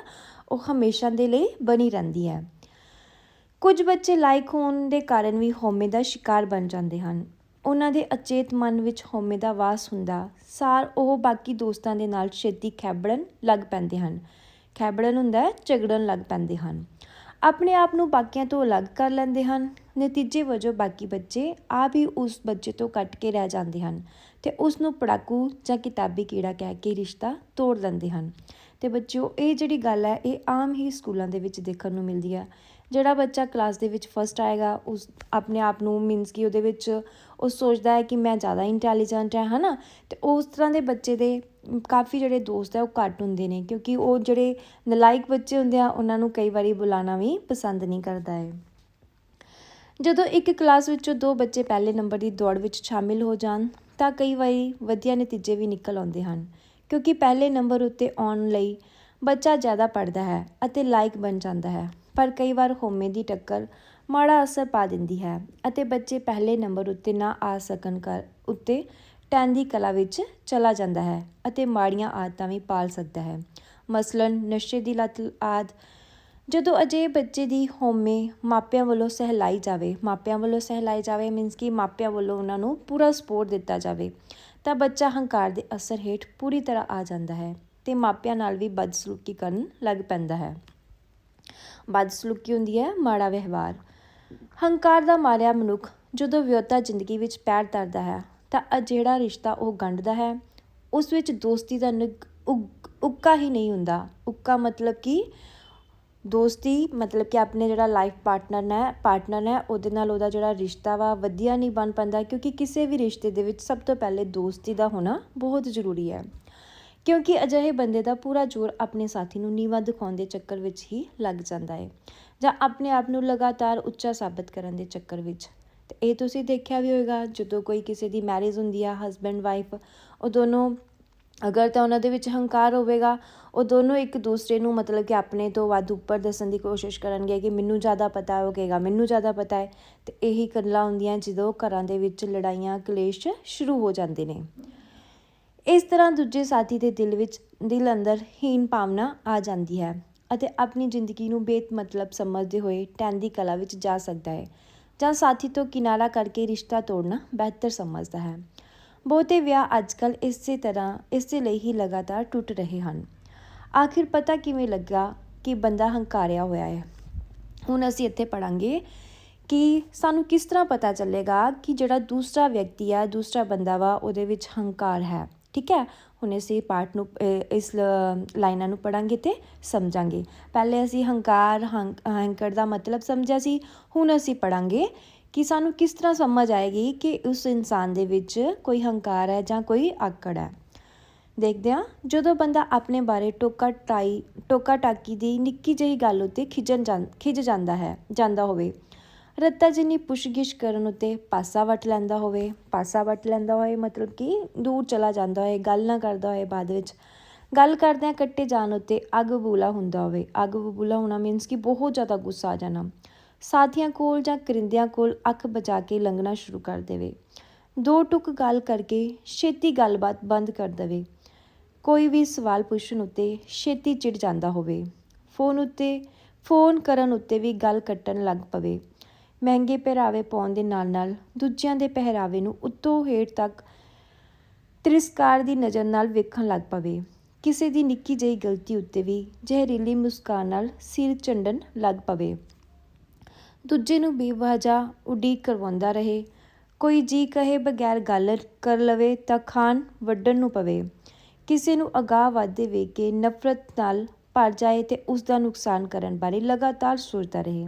ਉਹ ਹਮੇਸ਼ਾ ਦੇ ਲਈ ਬਣੀ ਰਹਿੰਦੀ ਹੈ। ਕੁਝ ਬੱਚੇ ਲਾਇਕ ਹੋਣ ਦੇ ਕਾਰਨ ਵੀ ਹੋਮੇ ਦਾ ਸ਼ਿਕਾਰ ਬਣ ਜਾਂਦੇ ਹਨ। ਉਹਨਾਂ ਦੇ ਅਚੇਤ ਮਨ ਵਿੱਚ ਹਉਮੈ ਦਾ ਵਾਸ ਹੁੰਦਾ, ਸਾਰ ਉਹ ਬਾਕੀ ਦੋਸਤਾਂ ਦੇ ਨਾਲ ਛੇਤੀ ਖੈਬੜਨ ਲੱਗ ਪੈਂਦੇ ਹਨ। ਖੈਬੜਨ ਹੁੰਦਾ ਹੈ, ਝਗੜਨ ਲੱਗ ਪੈਂਦੇ ਹਨ। ਆਪਣੇ ਆਪ ਨੂੰ ਬਾਕੀਆਂ ਤੋਂ ਅਲੱਗ ਕਰ ਲੈਂਦੇ ਹਨ। ਨਤੀਜੇ ਵਜੋਂ ਬਾਕੀ ਬੱਚੇ ਆਪ ਹੀ ਉਸ ਬੱਚੇ ਤੋਂ ਕੱਟ ਕੇ ਰਹਿ ਜਾਂਦੇ ਹਨ ਤੇ ਉਸ ਨੂੰ ਪੜਾਕੂ ਜਾਂ ਕਿਤਾਬੀ ਕੀੜਾ ਕਹਿ ਕੇ ਰਿਸ਼ਤਾ ਤੋੜ ਦਿੰਦੇ ਹਨ। ਤੇ ਬੱਚਿਓ, ਇਹ ਜਿਹੜੀ ਗੱਲ ਹੈ, ਇਹ ਆਮ ਹੀ ਸਕੂਲਾਂ ਦੇ ਵਿੱਚ ਦੇਖਣ ਨੂੰ ਮਿਲਦੀ ਹੈ। ਜਿਹੜਾ ਬੱਚਾ ਕਲਾਸ ਦੇ ਵਿੱਚ ਫਸਟ ਆਏਗਾ, ਉਸ ਆਪਣੇ ਆਪ ਨੂੰ ਮੀਨਸ ਕਿ ਉਹਦੇ ਵਿੱਚ ਉਹ ਸੋਚਦਾ ਹੈ ਕਿ ਮੈਂ ਜ਼ਿਆਦਾ ਇੰਟੈਲੀਜੈਂਟ ਹੈ, ਹਨਾ? ਤੇ ਉਸ ਤਰ੍ਹਾਂ ਦੇ ਬੱਚੇ ਦੇ ਕਾਫੀ ਜਿਹੜੇ ਦੋਸਤ ਹੈ, ਉਹ ਘੱਟ ਹੁੰਦੇ ਨੇ, ਕਿਉਂਕਿ ਉਹ ਜਿਹੜੇ ਨਲਾਇਕ ਬੱਚੇ ਹੁੰਦੇ ਆ, ਉਹਨਾਂ ਨੂੰ ਕਈ ਵਾਰੀ ਬੁਲਾਉਣਾ ਵੀ ਪਸੰਦ ਨਹੀਂ ਕਰਦਾ ਹੈ। ਜਦੋਂ ਇੱਕ ਕਲਾਸ ਵਿੱਚੋਂ ਦੋ ਬੱਚੇ ਪਹਿਲੇ ਨੰਬਰ ਦੀ ਦੌੜ ਵਿੱਚ ਸ਼ਾਮਿਲ ਹੋ ਜਾਣ, ਤਾਂ ਕਈ ਵਾਰੀ ਵਧੀਆ ਨਤੀਜੇ ਵੀ ਨਿਕਲ ਆਉਂਦੇ ਹਨ, ਕਿਉਂਕਿ ਪਹਿਲੇ ਨੰਬਰ ਉੱਤੇ ਆਉਣ ਲਈ ਬੱਚਾ ਜ਼ਿਆਦਾ ਪੜ੍ਹਦਾ ਹੈ ਅਤੇ ਲਾਇਕ ਬਣ ਜਾਂਦਾ ਹੈ, ਪਰ ਕਈ ਵਾਰ ਹੋਮੇ ਦੀ ਟੱਕਰ ਮਾੜਾ ਅਸਰ ਪਾ ਦਿੰਦੀ ਹੈ ਅਤੇ ਬੱਚੇ ਪਹਿਲੇ ਨੰਬਰ ਉੱਤੇ ਨਾ ਆ ਸਕਣ ਕਰ ਉੱਤੇ ਟੈਨ ਦੀ ਕਲਾ ਵਿੱਚ ਚਲਾ ਜਾਂਦਾ ਹੈ ਅਤੇ ਮਾੜੀਆਂ ਆਦਤਾਂ ਵੀ ਪਾਲ ਸਕਦਾ ਹੈ। ਮਸਲਨ ਨਸ਼ੇ ਦੀ ਲਤ ਆਦ। ਜਦੋਂ ਅਜਿਹੇ ਬੱਚੇ ਦੀ ਹੋਮੇ ਮਾਪਿਆਂ ਵੱਲੋਂ ਸਹਿਲਾਈ ਜਾਵੇ, ਮਾਪਿਆਂ ਵੱਲੋਂ ਸਹਿਲਾਈ ਜਾਵੇ ਮੀਨਸ ਕਿ ਮਾਪਿਆਂ ਵੱਲੋਂ ਉਹਨਾਂ ਨੂੰ ਪੂਰਾ ਸਪੋਰਟ ਦਿੱਤਾ ਜਾਵੇ, ਤਾਂ ਬੱਚਾ ਹੰਕਾਰ ਦੇ ਅਸਰ ਹੇਠ ਪੂਰੀ ਤਰ੍ਹਾਂ ਆ ਜਾਂਦਾ ਹੈ ਤੇ ਮਾਪਿਆਂ ਨਾਲ ਵੀ ਬਦਸਲੂਕੀ ਕਰਨ ਲੱਗ ਪੈਂਦਾ ਹੈ। ਬਦਸਲੂਕੀ ਹੁੰਦੀ ਹੈ ਮਾੜਾ ਵਿਵਹਾਰ। ਹੰਕਾਰ ਦਾ ਮਾਰਿਆ ਮਨੁੱਖ ਜਦੋਂ ਵਿਅਹਤਾ ਜ਼ਿੰਦਗੀ ਵਿੱਚ ਪੈਰ ਧਰਦਾ ਹੈ, ਤਾਂ ਅ ਰਿਸ਼ਤਾ ਉਹ ਗੰਢਦਾ ਹੈ, ਉਸ ਵਿੱਚ ਦੋਸਤੀ ਦਾ ਨਿਗ ਉੱਕਾ ਹੀ ਨਹੀਂ ਹੁੰਦਾ। ਉੱਕਾ ਮਤਲਬ ਕਿ? ਦੋਸਤੀ ਮਤਲਬ ਕਿ ਆਪਣੇ ਜਿਹੜਾ ਲਾਈਫ ਪਾਰਟਨਰ ਹੈ ਪਾਰਟਨਰ ਹੈ ਉਹਦੇ ਨਾਲ ਉਹਦਾ ਜਿਹੜਾ ਰਿਸ਼ਤਾ ਵਾ ਵਧੀਆ ਨਹੀਂ ਬਣ ਪਾਉਂਦਾ ਕਿਉਂਕਿ ਕਿਸੇ ਵੀ ਰਿਸ਼ਤੇ ਦੇ ਵਿੱਚ ਸਭ ਤੋਂ ਪਹਿਲੇ ਦੋਸਤੀ ਦਾ ਹੋਣਾ ਬਹੁਤ ਜ਼ਰੂਰੀ ਹੈ। ਕਿਉਂਕਿ ਅਜਿਹੇ ਬੰਦੇ ਦਾ ਪੂਰਾ ਜ਼ੋਰ ਆਪਣੇ ਸਾਥੀ ਨੂੰ ਨੀਵਾਂ ਦਿਖਾਉਣ ਦੇ ਚੱਕਰ ਵਿੱਚ ਹੀ ਲੱਗ ਜਾਂਦਾ ਹੈ। ਜਾਂ ਆਪਣੇ ਆਪ ਨੂੰ ਲਗਾਤਾਰ ਉੱਚਾ ਸਾਬਤ ਕਰਨ ਦੇ ਚੱਕਰ ਵਿੱਚ। ਤੇ ਇਹ ਤੁਸੀਂ ਦੇਖਿਆ ਵੀ ਹੋਵੇਗਾ ਜਦੋਂ ਕੋਈ ਕਿਸੇ ਦੀ ਮੈਰਿਜ ਹੁੰਦੀ ਆ ਹਸਬੈਂਡ ਵਾਈਫ ਉਹ ਦੋਨੋਂ ਅਗਰ ਤਾਂ ਉਹਨਾਂ ਦੇ ਵਿੱਚ ਹੰਕਾਰ ਹੋਵੇਗਾ, ਉਹ ਦੋਨੋਂ ਇੱਕ ਦੂਸਰੇ ਨੂੰ ਮਤਲਬ ਕਿ ਆਪਣੇ ਤੋਂ ਵੱਧ ਉੱਪਰ ਦੱਸਣ ਦੀ ਕੋਸ਼ਿਸ਼ ਕਰਨਗੇ ਕਿ ਮੈਨੂੰ ਜ਼ਿਆਦਾ ਪਤਾ ਹੈ ਉਹ ਮੈਨੂੰ ਜ਼ਿਆਦਾ ਪਤਾ ਹੈ। ਤੇ ਇਹੀ ਗੱਲਾਂ ਹੁੰਦੀਆਂ ਜਦੋਂ ਘਰਾਂ ਦੇ ਵਿੱਚ ਲੜਾਈਆਂ, ਕਲੇਸ਼ ਸ਼ੁਰੂ ਹੋ ਜਾਂਦੇ ਨੇ। ਇਸ ਤਰ੍ਹਾਂ ਦੂਜੇ ਸਾਥੀ ਦੇ ਦਿਲ ਵਿੱਚ, ਦਿਲ ਅੰਦਰ ਹੀਨ ਭਾਵਨਾ ਆ ਜਾਂਦੀ ਹੈ। ਅਤੇ ਆਪਣੀ ਜ਼ਿੰਦਗੀ ਨੂੰ ਬੇਮਤਲਬ ਸਮਝਦੇ ਹੋਏ ਟੈਨ ਦੀ ਕਲਾ ਵਿੱਚ ਜਾ ਸਕਦਾ ਹੈ। ਜਾਂ ਸਾਥੀ ਤੋਂ ਕਿਨਾਰਾ ਕਰਕੇ ਰਿਸ਼ਤਾ ਤੋੜਨਾ ਬਿਹਤਰ ਸਮਝਦਾ ਹੈ। ਬਹੁਤੇ ਵਿਆਹ ਅੱਜਕੱਲ ਇਸੇ ਤਰ੍ਹਾਂ, ਇਸੇ ਲਈ ਹੀ ਲਗਾਤਾਰ ਟੁੱਟ ਰਹੇ ਹਨ। ਆਖਿਰ ਪਤਾ ਕਿਵੇਂ ਲੱਗਾ ਕਿ ਬੰਦਾ ਹੰਕਾਰਿਆ ਹੋਇਆ ਹੈ। ਹੁਣ ਅਸੀਂ ਇੱਥੇ ਪੜਾਂਗੇ ਕਿ ਸਾਨੂੰ ਕਿਸ ਤਰ੍ਹਾਂ ਪਤਾ ਚੱਲੇਗਾ ਕਿ ਜਿਹੜਾ ਦੂਸਰਾ ਵਿਅਕਤੀ ਆ, ਦੂਸਰਾ ਬੰਦਾ ਵਾ, ਉਹਦੇ ਵਿੱਚ ਹੰਕਾਰ ਹੈ। ਠੀਕ ਹੈ? ਹੁਣ ਅਸੀਂ ਪਾਠ ਨੂੰ ਇਸ ਲ- ਲਾਈਨਾਂ ਨੂੰ ਪੜਾਂਗੇ ਤੇ ਸਮਝਾਂਗੇ। ਪਹਿਲੇ ਅਸੀਂ ਹੰਕਾਰ ਹੰਕ ਹੈਂਕਰ ਦਾ ਮਤਲਬ ਸਮਝਿਆ ਸੀ, ਹੁਣ ਅਸੀਂ ਪੜਾਂਗੇ ਕਿ ਸਾਨੂੰ ਕਿਸ ਤਰ੍ਹਾਂ ਸਮਝ ਆਏਗੀ ਕਿ ਉਸ ਇਨਸਾਨ ਦੇ ਵਿੱਚ ਕੋਈ ਹੰਕਾਰ ਹੈ ਜਾਂ ਕੋਈ ਆਕੜ ਹੈ। ਦੇਖਦੇ ਹਾਂ, ਜਦੋਂ ਬੰਦਾ ਆਪਣੇ ਬਾਰੇ ਟੋਕਾ ਟਾਈ ਟੋਕਾ ਟਾਕੀ ਦੀ ਨਿੱਕੀ ਜਿਹੀ ਗੱਲ ਉੱਤੇ ਖਿਜਣ ਜਾਂ ਖਿਜ ਜਾਂਦਾ ਹੈ, ਜਾਂਦਾ ਹੋਵੇ ਰੱਤਾ ਜਿੰਨੀ ਪੁੱਛਗਿਛ ਕਰਨ ਉੱਤੇ ਪਾਸਾ ਵਟ ਲੈਂਦਾ ਹੋਵੇ ਪਾਸਾ ਵਟ ਲੈਂਦਾ ਹੋਏ ਮਤਲਬ ਕਿ ਦੂਰ ਚਲਾ ਜਾਂਦਾ ਹੋਏ ਗੱਲ ਨਾ ਕਰਦਾ ਹੋਏ ਬਾਅਦ ਵਿੱਚ ਗੱਲ ਕਰਦਿਆਂ ਕੱਟੇ ਜਾਣ ਉੱਤੇ ਅੱਗ ਬਬੂਲਾ ਹੁੰਦਾ ਹੋਵੇ ਅੱਗ ਬਬੂਲਾ ਹੋਣਾ ਮੀਨਸ ਕਿ ਬਹੁਤ ਜ਼ਿਆਦਾ ਗੁੱਸਾ ਆ ਜਾਣਾ ਸਾਥੀਆਂ ਕੋਲ ਜਾਂ ਕਰਿੰਦਿਆਂ ਕੋਲ ਅੱਖ ਬਚਾ ਕੇ ਲੰਘਣਾ ਸ਼ੁਰੂ ਕਰ ਦੇਵੇ ਦੋ ਟੁਕ ਗੱਲ ਕਰਕੇ ਛੇਤੀ ਗੱਲਬਾਤ ਬੰਦ ਕਰ ਦੇਵੇ ਕੋਈ ਵੀ ਸਵਾਲ ਪੁੱਛਣ ਉੱਤੇ ਛੇਤੀ ਚਿੜ ਜਾਂਦਾ ਹੋਵੇ ਫੋਨ ਉੱਤੇ ਫੋਨ ਕਰਨ ਉੱਤੇ ਵੀ ਗੱਲ ਕੱਟਣ ਲੱਗ ਪਵੇ ਮਹਿੰਗੇ ਪਹਿਰਾਵੇ ਪਾਉਣ ਦੇ ਨਾਲ-ਨਾਲ ਦੂਜਿਆਂ ਦੇ ਪਹਿਰਾਵੇ ਨੂੰ ਉੱਤੋਂ ਹੇਠ ਤੱਕ ਤਿਰਸਕਾਰ ਦੀ ਨਜ਼ਰ ਨਾਲ ਵੇਖਣ ਲੱਗ ਪਵੇ। ਕਿਸੇ ਦੀ ਨਿੱਕੀ ਜਿਹੀ ਗਲਤੀ ਉੱਤੇ ਵੀ ਜ਼ਹਿਰੀਲੀ ਮੁਸਕਾਨ ਨਾਲ ਸਿਰ ਚੰਡਣ ਲੱਗ ਪਵੇ। ਦੂਜੇ ਨੂੰ ਬੇਵਜ੍ਹਾ ਉਡੀਕ ਕਰਵਾਉਂਦਾ ਰਹੇ। ਕੋਈ ਜੀ ਕਹੇ ਬਗੈਰ ਗੱਲ ਕਰ ਲਵੇ ਤਾਂ ਖਾਨ ਵੱਢਣ ਨੂੰ ਪਵੇ। ਕਿਸੇ ਨੂੰ ਅਗਾਹ ਵਾਧੇ ਵੇਖ ਕੇ ਨਫ਼ਰਤ ਨਾਲ ਭਰ ਜਾਏ ਤੇ ਉਸ ਦਾ ਨੁਕਸਾਨ ਕਰਨ ਬਾਰੇ ਲਗਾਤਾਰ ਸੋਚਦਾ ਰਹੇ।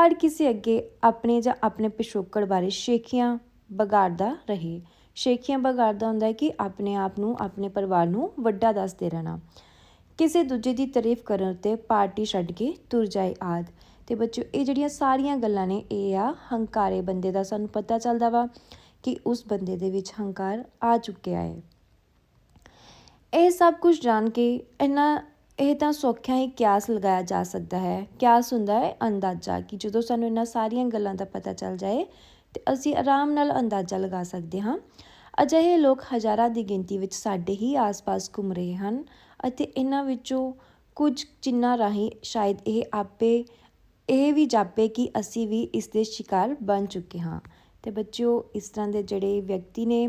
ਹਰ ਕਿਸੇ ਅੱਗੇ ਆਪਣੇ ਜਾਂ ਆਪਣੇ ਪਿਛੋਕੜ ਬਾਰੇ ਸ਼ੇਖੀਆਂ ਬਗਾੜਦਾ ਰਹੇ। ਸ਼ੇਖੀਆਂ ਬਗਾੜਦਾ ਹੁੰਦਾ ਹੈ ਕਿ ਆਪਣੇ ਆਪ ਨੂੰ, ਆਪਣੇ ਪਰਿਵਾਰ ਨੂੰ ਵੱਡਾ ਦੱਸਦੇ ਰਹਿਣਾ। ਕਿਸੇ ਦੂਜੇ ਦੀ ਤਾਰੀਫ ਕਰਨ ਉੱਤੇ ਪਾਰਟੀ ਛੱਡ ਕੇ ਤੁਰ ਜਾਏ ਆਦ। ਤੇ ਬੱਚਿਓ, ਇਹ ਜਿਹੜੀਆਂ ਸਾਰੀਆਂ ਗੱਲਾਂ ਨੇ, ਇਹ ਆ ਹੰਕਾਰੇ ਬੰਦੇ ਦਾ ਸਾਨੂੰ ਪਤਾ ਚੱਲਦਾ ਵਾ ਕਿ ਉਸ ਬੰਦੇ ਦੇ ਵਿੱਚ ਹੰਕਾਰ ਆ ਚੁੱਕਿਆ ਹੈ। ਇਹ ਸਭ ਕੁਝ ਜਾਣ ਕੇ ਇਹਨਾਂ ਇਹ ਤਾਂ ਸੌਖਿਆ ਹੀ ਕਿਆਸ ਲਗਾਇਆ ਜਾ ਸਕਦਾ ਹੈ। ਕਿਆਸ ਹੁੰਦਾ ਹੈ ਅੰਦਾਜ਼ਾ ਕਿ ਜਦੋਂ ਸਾਨੂੰ ਇਹਨਾਂ ਸਾਰੀਆਂ ਗੱਲਾਂ ਦਾ ਪਤਾ ਚੱਲ ਜਾਏ, ਤੇ ਅਸੀਂ ਆਰਾਮ ਨਾਲ ਅੰਦਾਜ਼ਾ ਲਗਾ ਸਕਦੇ ਹਾਂ। ਅਜਿਹੇ ਲੋਕ ਹਜ਼ਾਰਾਂ ਦੀ ਗਿਣਤੀ ਵਿੱਚ ਸਾਡੇ ਹੀ ਆਸ-ਪਾਸ ਘੁੰਮ ਰਹੇ ਹਨ ਅਤੇ ਇਹਨਾਂ ਵਿੱਚੋਂ ਕੁਝ ਚਿੰਨਾਂ ਰਾਹੀਂ ਸ਼ਾਇਦ ਇਹ ਆਪੇ, ਇਹ ਵੀ ਜਾਪੇ ਕਿ ਅਸੀਂ ਵੀ ਇਸ ਦੇ ਸ਼ਿਕਾਰ ਬਣ ਚੁੱਕੇ ਹਾਂ। ਤੇ ਬੱਚਿਓ, ਇਸ ਤਰ੍ਹਾਂ ਦੇ ਜਿਹੜੇ ਵਿਅਕਤੀ ਨੇ,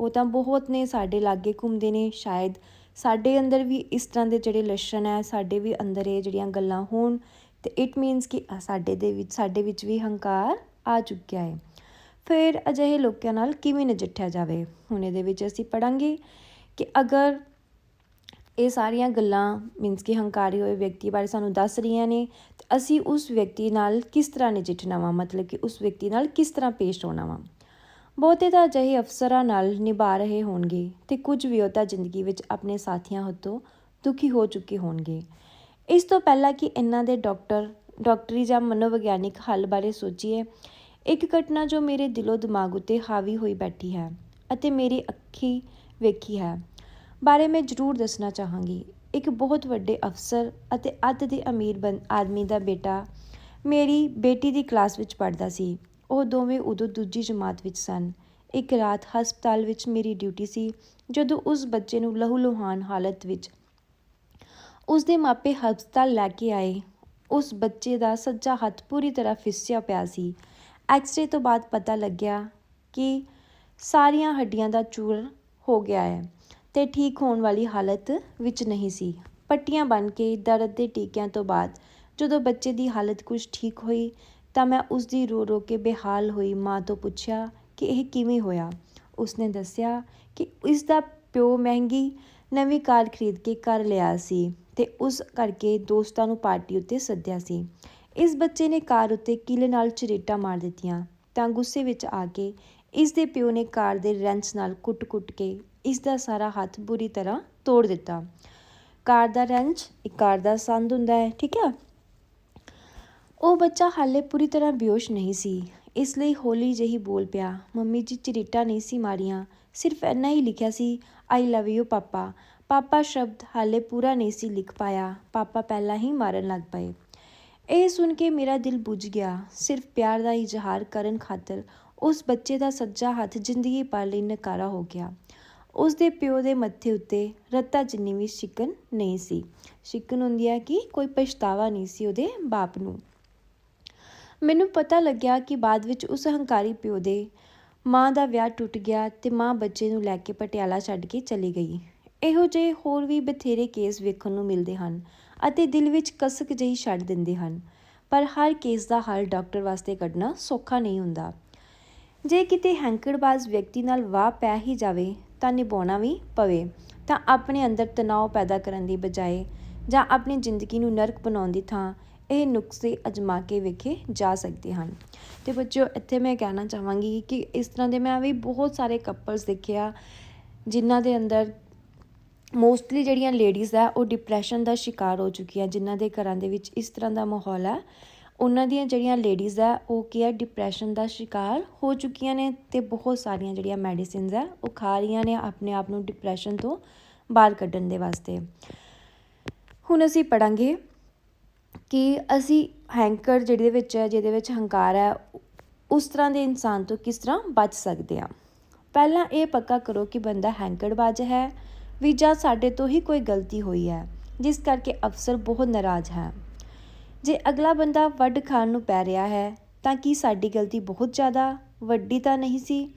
ਉਹ ਤਾਂ ਬਹੁਤ ਨੇ ਸਾਡੇ ਲਾਗੇ ਘੁੰਮਦੇ ਨੇ, ਸ਼ਾਇਦ ਸਾਡੇ ਅੰਦਰ ਵੀ ਇਸ ਤਰ੍ਹਾਂ ਦੇ ਜਿਹੜੇ ਲੱਛਣ ਹੈ, ਸਾਡੇ ਵੀ ਅੰਦਰ ਇਹ ਜਿਹੜੀਆਂ ਗੱਲਾਂ ਹੋਣ, ਤੇ ਇਟ ਮੀਨਸ ਕਿ ਸਾਡੇ ਦੇ ਵਿੱਚ, ਸਾਡੇ ਵਿੱਚ ਵੀ ਹੰਕਾਰ ਆ ਚੁੱਕਿਆ ਹੈ। ਫਿਰ ਅਜਿਹੇ ਲੋਕਾਂ ਨਾਲ ਕਿਵੇਂ ਨਜਿੱਠਿਆ ਜਾਵੇ? ਹੁਣ ਇਹਦੇ ਵਿੱਚ ਅਸੀਂ ਪੜਾਂਗੇ ਕਿ ਅਗਰ ਇਹ ਸਾਰੀਆਂ ਗੱਲਾਂ ਮੀਨਸ ਕਿ ਹੰਕਾਰੀ ਹੋਏ ਵਿਅਕਤੀ ਬਾਰੇ ਸਾਨੂੰ ਦੱਸ ਰਹੀਆਂ ਨੇ, ਤੇ ਅਸੀਂ ਉਸ ਵਿਅਕਤੀ ਨਾਲ ਕਿਸ ਤਰ੍ਹਾਂ ਨਜਿੱਠਣਾ ਵਾ? ਮਤਲਬ ਕਿ ਉਸ ਵਿਅਕਤੀ ਨਾਲ ਕਿਸ ਤਰ੍ਹਾਂ ਪੇਸ਼ ਹੋਣਾ ਵਾ? ਬਹੁਤੇ ਤਾਂ ਅਜਿਹੇ ਅਫਸਰਾਂ ਨਾਲ ਨਿਭਾ ਰਹੇ ਹੋਣਗੇ ਤੇ ਕੁਝ ਵਿਅਤਾ ਜ਼ਿੰਦਗੀ ਵਿੱਚ ਆਪਣੇ ਸਾਥੀਆਂ ਹੱਥੋਂ ਦੁਖੀ ਹੋ ਚੁੱਕੇ ਹੋਣਗੇ। ਇਸ ਤੋਂ ਪਹਿਲਾਂ ਕਿ ਇਹਨਾਂ ਦੇ ਡਾਕਟਰ, ਡਾਕਟਰੀ ਜਾਂ ਮਨੋਵਿਗਿਆਨਿਕ ਹੱਲ ਬਾਰੇ ਸੋਚੀਏ, ਇੱਕ ਘਟਨਾ ਜੋ ਮੇਰੇ ਦਿਲੋਂ ਦਿਮਾਗ ਉੱਤੇ ਹਾਵੀ ਹੋਈ ਬੈਠੀ ਹੈ ਅਤੇ ਮੇਰੀ ਅੱਖੀ ਵੇਖੀ ਹੈ, ਬਾਰੇ ਮੈਂ ਜ਼ਰੂਰ ਦੱਸਣਾ ਚਾਹਾਂਗੀ। ਇੱਕ ਬਹੁਤ ਵੱਡੇ ਅਫਸਰ ਅਤੇ ਅੱਧ ਦੇ ਅਮੀਰ ਬੰ, ਆਦਮੀ ਦਾ ਬੇਟਾ ਮੇਰੀ ਬੇਟੀ ਦੀ ਕਲਾਸ ਵਿੱਚ ਪੜ੍ਹਦਾ ਸੀ। ਉਹ ਦੋਵੇਂ ਉਦੋਂ ਦੂਜੀ ਜਮਾਤ ਵਿੱਚ ਸਨ। ਇੱਕ ਰਾਤ ਹਸਪਤਾਲ ਵਿੱਚ ਮੇਰੀ ਡਿਊਟੀ ਸੀ, ਜਦੋਂ ਉਸ ਬੱਚੇ ਨੂੰ ਲਹੂ ਲੁਹਾਨ ਹਾਲਤ ਵਿੱਚ ਉਸ ਦੇ ਮਾਪੇ ਹਸਪਤਾਲ ਲੈ ਕੇ ਆਏ। ਉਸ ਬੱਚੇ ਦਾ ਸੱਜਾ ਹੱਥ ਪੂਰੀ ਤਰ੍ਹਾਂ ਫਿਸਿਆ ਪਿਆ ਸੀ। ਐਕਸ-ਰੇ ਤੋਂ ਬਾਅਦ ਪਤਾ ਲੱਗਿਆ ਕਿ ਸਾਰੀਆਂ ਹੱਡੀਆਂ ਦਾ ਚੂਰ ਹੋ ਗਿਆ ਹੈ ਤੇ ਠੀਕ ਹੋਣ ਵਾਲੀ ਹਾਲਤ ਵਿੱਚ ਨਹੀਂ ਸੀ। ਪੱਟੀਆਂ ਬੰਨ੍ਹ ਕੇ ਦਰਦ ਦੇ ਟੀਕਿਆਂ ਤੋਂ ਬਾਅਦ ਜਦੋਂ ਬੱਚੇ ਦੀ ਹਾਲਤ ਕੁਝ ਠੀਕ ਹੋਈ ਤਾਂ ਮੈਂ ਉਸ ਦੀ ਰੋ ਰੋ ਕੇ ਬੇਹਾਲ ਹੋਈ ਮਾਂ ਤੋਂ ਪੁੱਛਿਆ ਕਿ ਇਹ ਕਿਵੇਂ ਹੋਇਆ। ਉਸਨੇ ਦੱਸਿਆ ਕਿ ਇਸ ਦਾ ਪਿਓ ਮਹਿੰਗੀ ਨਵੀਂ ਕਾਰ ਖਰੀਦ ਕੇ ਘਰ ਲਿਆ ਸੀ ਤੇ ਉਸ ਕਰਕੇ ਦੋਸਤਾਂ ਨੂੰ ਪਾਰਟੀ ਉੱਤੇ ਸੱਦਿਆ ਸੀ। ਇਸ ਬੱਚੇ ਨੇ ਕਾਰ ਉੱਤੇ ਕੀਲੇ ਨਾਲ ਝਰੀਟਾਂ ਮਾਰ ਦਿੱਤੀਆਂ ਤਾਂ ਗੁੱਸੇ ਵਿੱਚ ਆ ਕੇ ਇਸ ਦੇ ਪਿਓ ਨੇ ਕਾਰ ਦੇ ਰੈਂਚ ਨਾਲ ਕੁੱਟ-ਕੁੱਟ ਕੇ ਇਸ ਦਾ ਸਾਰਾ ਹੱਥ ਬੁਰੀ ਤਰ੍ਹਾਂ ਤੋੜ ਦਿੱਤਾ। ਕਾਰ ਦਾ ਰੈਂਚ, ਇੱਕ ਕਾਰ ਦਾ ਸੰਦ ਹੁੰਦਾ ਹੈ, ਠੀਕ ਹੈ ਉਹ ਬੱਚਾ ਹਾਲੇ ਪੂਰੀ ਤਰ੍ਹਾਂ ਬੇਹੋਸ਼ ਨਹੀਂ ਸੀ। ਇਸ ਲਈ ਹੌਲੀ ਜਿਹੀ ਬੋਲ ਪਿਆ, ਮੰਮੀ ਜੀ ਝਰੀਟਾਂ ਨਹੀਂ ਸੀ ਮਾਰੀਆਂ, ਸਿਰਫ ਇੰਨਾ ਹੀ ਲਿਖਿਆ ਸੀ ਆਈ ਲਵ ਯੂ ਪਾਪਾ ਪਾਪਾ ਸ਼ਬਦ ਹਾਲੇ ਪੂਰਾ ਨਹੀਂ ਸੀ ਲਿਖ ਪਾਇਆ। ਪਾਪਾ ਪਹਿਲਾਂ ਹੀ ਮਾਰਨ ਲੱਗ ਪਏ। ਇਹ ਸੁਣ ਕੇ ਮੇਰਾ ਦਿਲ ਬੁੱਝ ਗਿਆ। ਸਿਰਫ ਪਿਆਰ ਦਾ ਇਜ਼ਹਾਰ ਕਰਨ ਖਾਤਰ ਉਸ ਬੱਚੇ ਦਾ ਸੱਜਾ ਹੱਥ ਜ਼ਿੰਦਗੀ ਭਰ ਲਈ ਨਕਾਰਾ ਹੋ ਗਿਆ। ਉਸ ਦੇ ਪਿਓ ਦੇ ਮੱਥੇ ਉੱਤੇ ਰੱਤਾ ਜਿੰਨੀ ਵੀ ਸ਼ਿਕਨ ਨਹੀਂ ਸੀ। ਸ਼ਿਕਨ ਹੁੰਦੀ ਹੈ ਕਿ ਕੋਈ ਪਛਤਾਵਾ ਨਹੀਂ ਸੀ ਉਹਦੇ ਬਾਪ ਨੂੰ। ਮੈਨੂੰ ਪਤਾ ਲੱਗਿਆ ਕਿ ਬਾਅਦ ਵਿੱਚ ਉਸ ਹੰਕਾਰੀ ਪਿਓ ਦੇ ਮਾਂ ਦਾ ਵਿਆਹ ਟੁੱਟ ਗਿਆ ਤੇ ਮਾਂ ਬੱਚੇ ਨੂੰ ਲੈ ਕੇ ਪਟਿਆਲਾ ਛੱਡ ਕੇ ਚਲੀ ਗਈ। ਇਹੋ ਜਿਹੇ ਹੋਰ ਵੀ ਬਥੇਰੇ ਕੇਸ ਵੇਖਣ ਨੂੰ ਮਿਲਦੇ ਹਨ ਅਤੇ ਦਿਲ ਵਿੱਚ ਕਸਕ ਜਿਹੀ ਛੱਡ ਦਿੰਦੇ ਹਨ, ਪਰ ਹਰ ਕੇਸ ਦਾ ਹੱਲ ਡਾਕਟਰ ਵਾਸਤੇ ਕੱਢਣਾ ਸੌਖਾ ਨਹੀਂ ਹੁੰਦਾ। ਜੇ ਕਿਤੇ ਹੈਂਕੜਬਾਜ਼ ਵਿਅਕਤੀ ਨਾਲ ਵਾਹ ਪੈ ਹੀ ਜਾਵੇ ਤਾਂ ਨਿਭਾਉਣਾ ਵੀ ਪਵੇ, ਤਾਂ ਆਪਣੇ ਅੰਦਰ ਤਣਾਅ ਪੈਦਾ ਕਰਨ ਦੀ ਬਜਾਏ ਜਾਂ ਆਪਣੀ ਜ਼ਿੰਦਗੀ ਨੂੰ ਨਰਕ ਬਣਾਉਣ ਦੀ ਥਾਂ ਇਹ ਨੁਸਖੇ ਅਜਮਾ ਕੇ ਵੇਖੇ ਜਾ ਸਕਦੇ ਹਨ। ਤੇ ਬੱਚਿਓ, ਇੱਥੇ ਮੈਂ ਕਹਿਣਾ ਚਾਹਾਂਗੀ ਕਿ ਇਸ ਤਰ੍ਹਾਂ ਦੇ ਮੈਂ ਵੀ ਬਹੁਤ ਸਾਰੇ ਕਪਲਸ ਦੇਖਿਆ ਜਿਨ੍ਹਾਂ ਦੇ ਅੰਦਰ ਮੋਸਟਲੀ ਜਿਹੜੀਆਂ ਲੇਡੀਜ਼ ਆ, ਉਹ ਡਿਪਰੈਸ਼ਨ ਦਾ ਸ਼ਿਕਾਰ ਹੋ ਚੁੱਕੀਆਂ ਜਿਨ੍ਹਾਂ ਦੇ ਘਰਾਂ ਦੇ ਵਿੱਚ ਇਸ ਤਰ੍ਹਾਂ ਦਾ ਮਾਹੌਲ ਹੈ ਉਹਨਾਂ ਦੀਆਂ ਜਿਹੜੀਆਂ ਲੇਡੀਜ਼ ਆ, ਉਹ ਕੀ ਹੈ ਡਿਪਰੈਸ਼ਨ ਦਾ ਸ਼ਿਕਾਰ ਹੋ ਚੁੱਕੀਆਂ ਨੇ ਤੇ ਬਹੁਤ ਸਾਰੀਆਂ ਜਿਹੜੀਆਂ ਮੈਡੀਸਿਨਸ ਆ, ਉਹ ਖਾ ਰਹੀਆਂ ਨੇ ਆਪਣੇ ਆਪ ਨੂੰ ਡਿਪਰੈਸ਼ਨ ਤੋਂ ਬਾਹਰ ਕੱਢਣ ਦੇ ਵਾਸਤੇ। ਹੁਣ ਅਸੀਂ ਪੜਾਂਗੇ ਕਿ ਅਸੀਂ ਹੈਂਕਰ ਜਿਹਦੇ ਵਿੱਚ ਹੈ, ਜਿਹਦੇ ਵਿੱਚ ਹੰਕਾਰ ਹੈ, ਉਸ ਤਰ੍ਹਾਂ ਦੇ ਇਨਸਾਨ ਤੋਂ ਕਿਸ ਤਰ੍ਹਾਂ ਬਚ ਸਕਦੇ ਹਾਂ? ਪਹਿਲਾਂ ਇਹ ਪੱਕਾ ਕਰੋ ਕਿ ਬੰਦਾ ਹੈਂਕੜਬਾਜ਼ ਹੈ ਵੀ ਜਾਂ ਸਾਡੇ ਤੋਂ ਹੀ ਕੋਈ ਗਲਤੀ ਹੋਈ ਹੈ, ਜਿਸ ਕਰਕੇ ਅਫਸਰ ਬਹੁਤ ਨਾਰਾਜ਼ ਹੈ। ਜੇ ਅਗਲਾ ਬੰਦਾ ਵੱਢ ਖਾਣ ਨੂੰ ਪੈ ਰਿਹਾ ਹੈ, ਤਾਂ ਕੀ ਸਾਡੀ ਗਲਤੀ ਬਹੁਤ ਜ਼ਿਆਦਾ ਵੱਡੀ ਤਾਂ ਨਹੀਂ ਸੀ?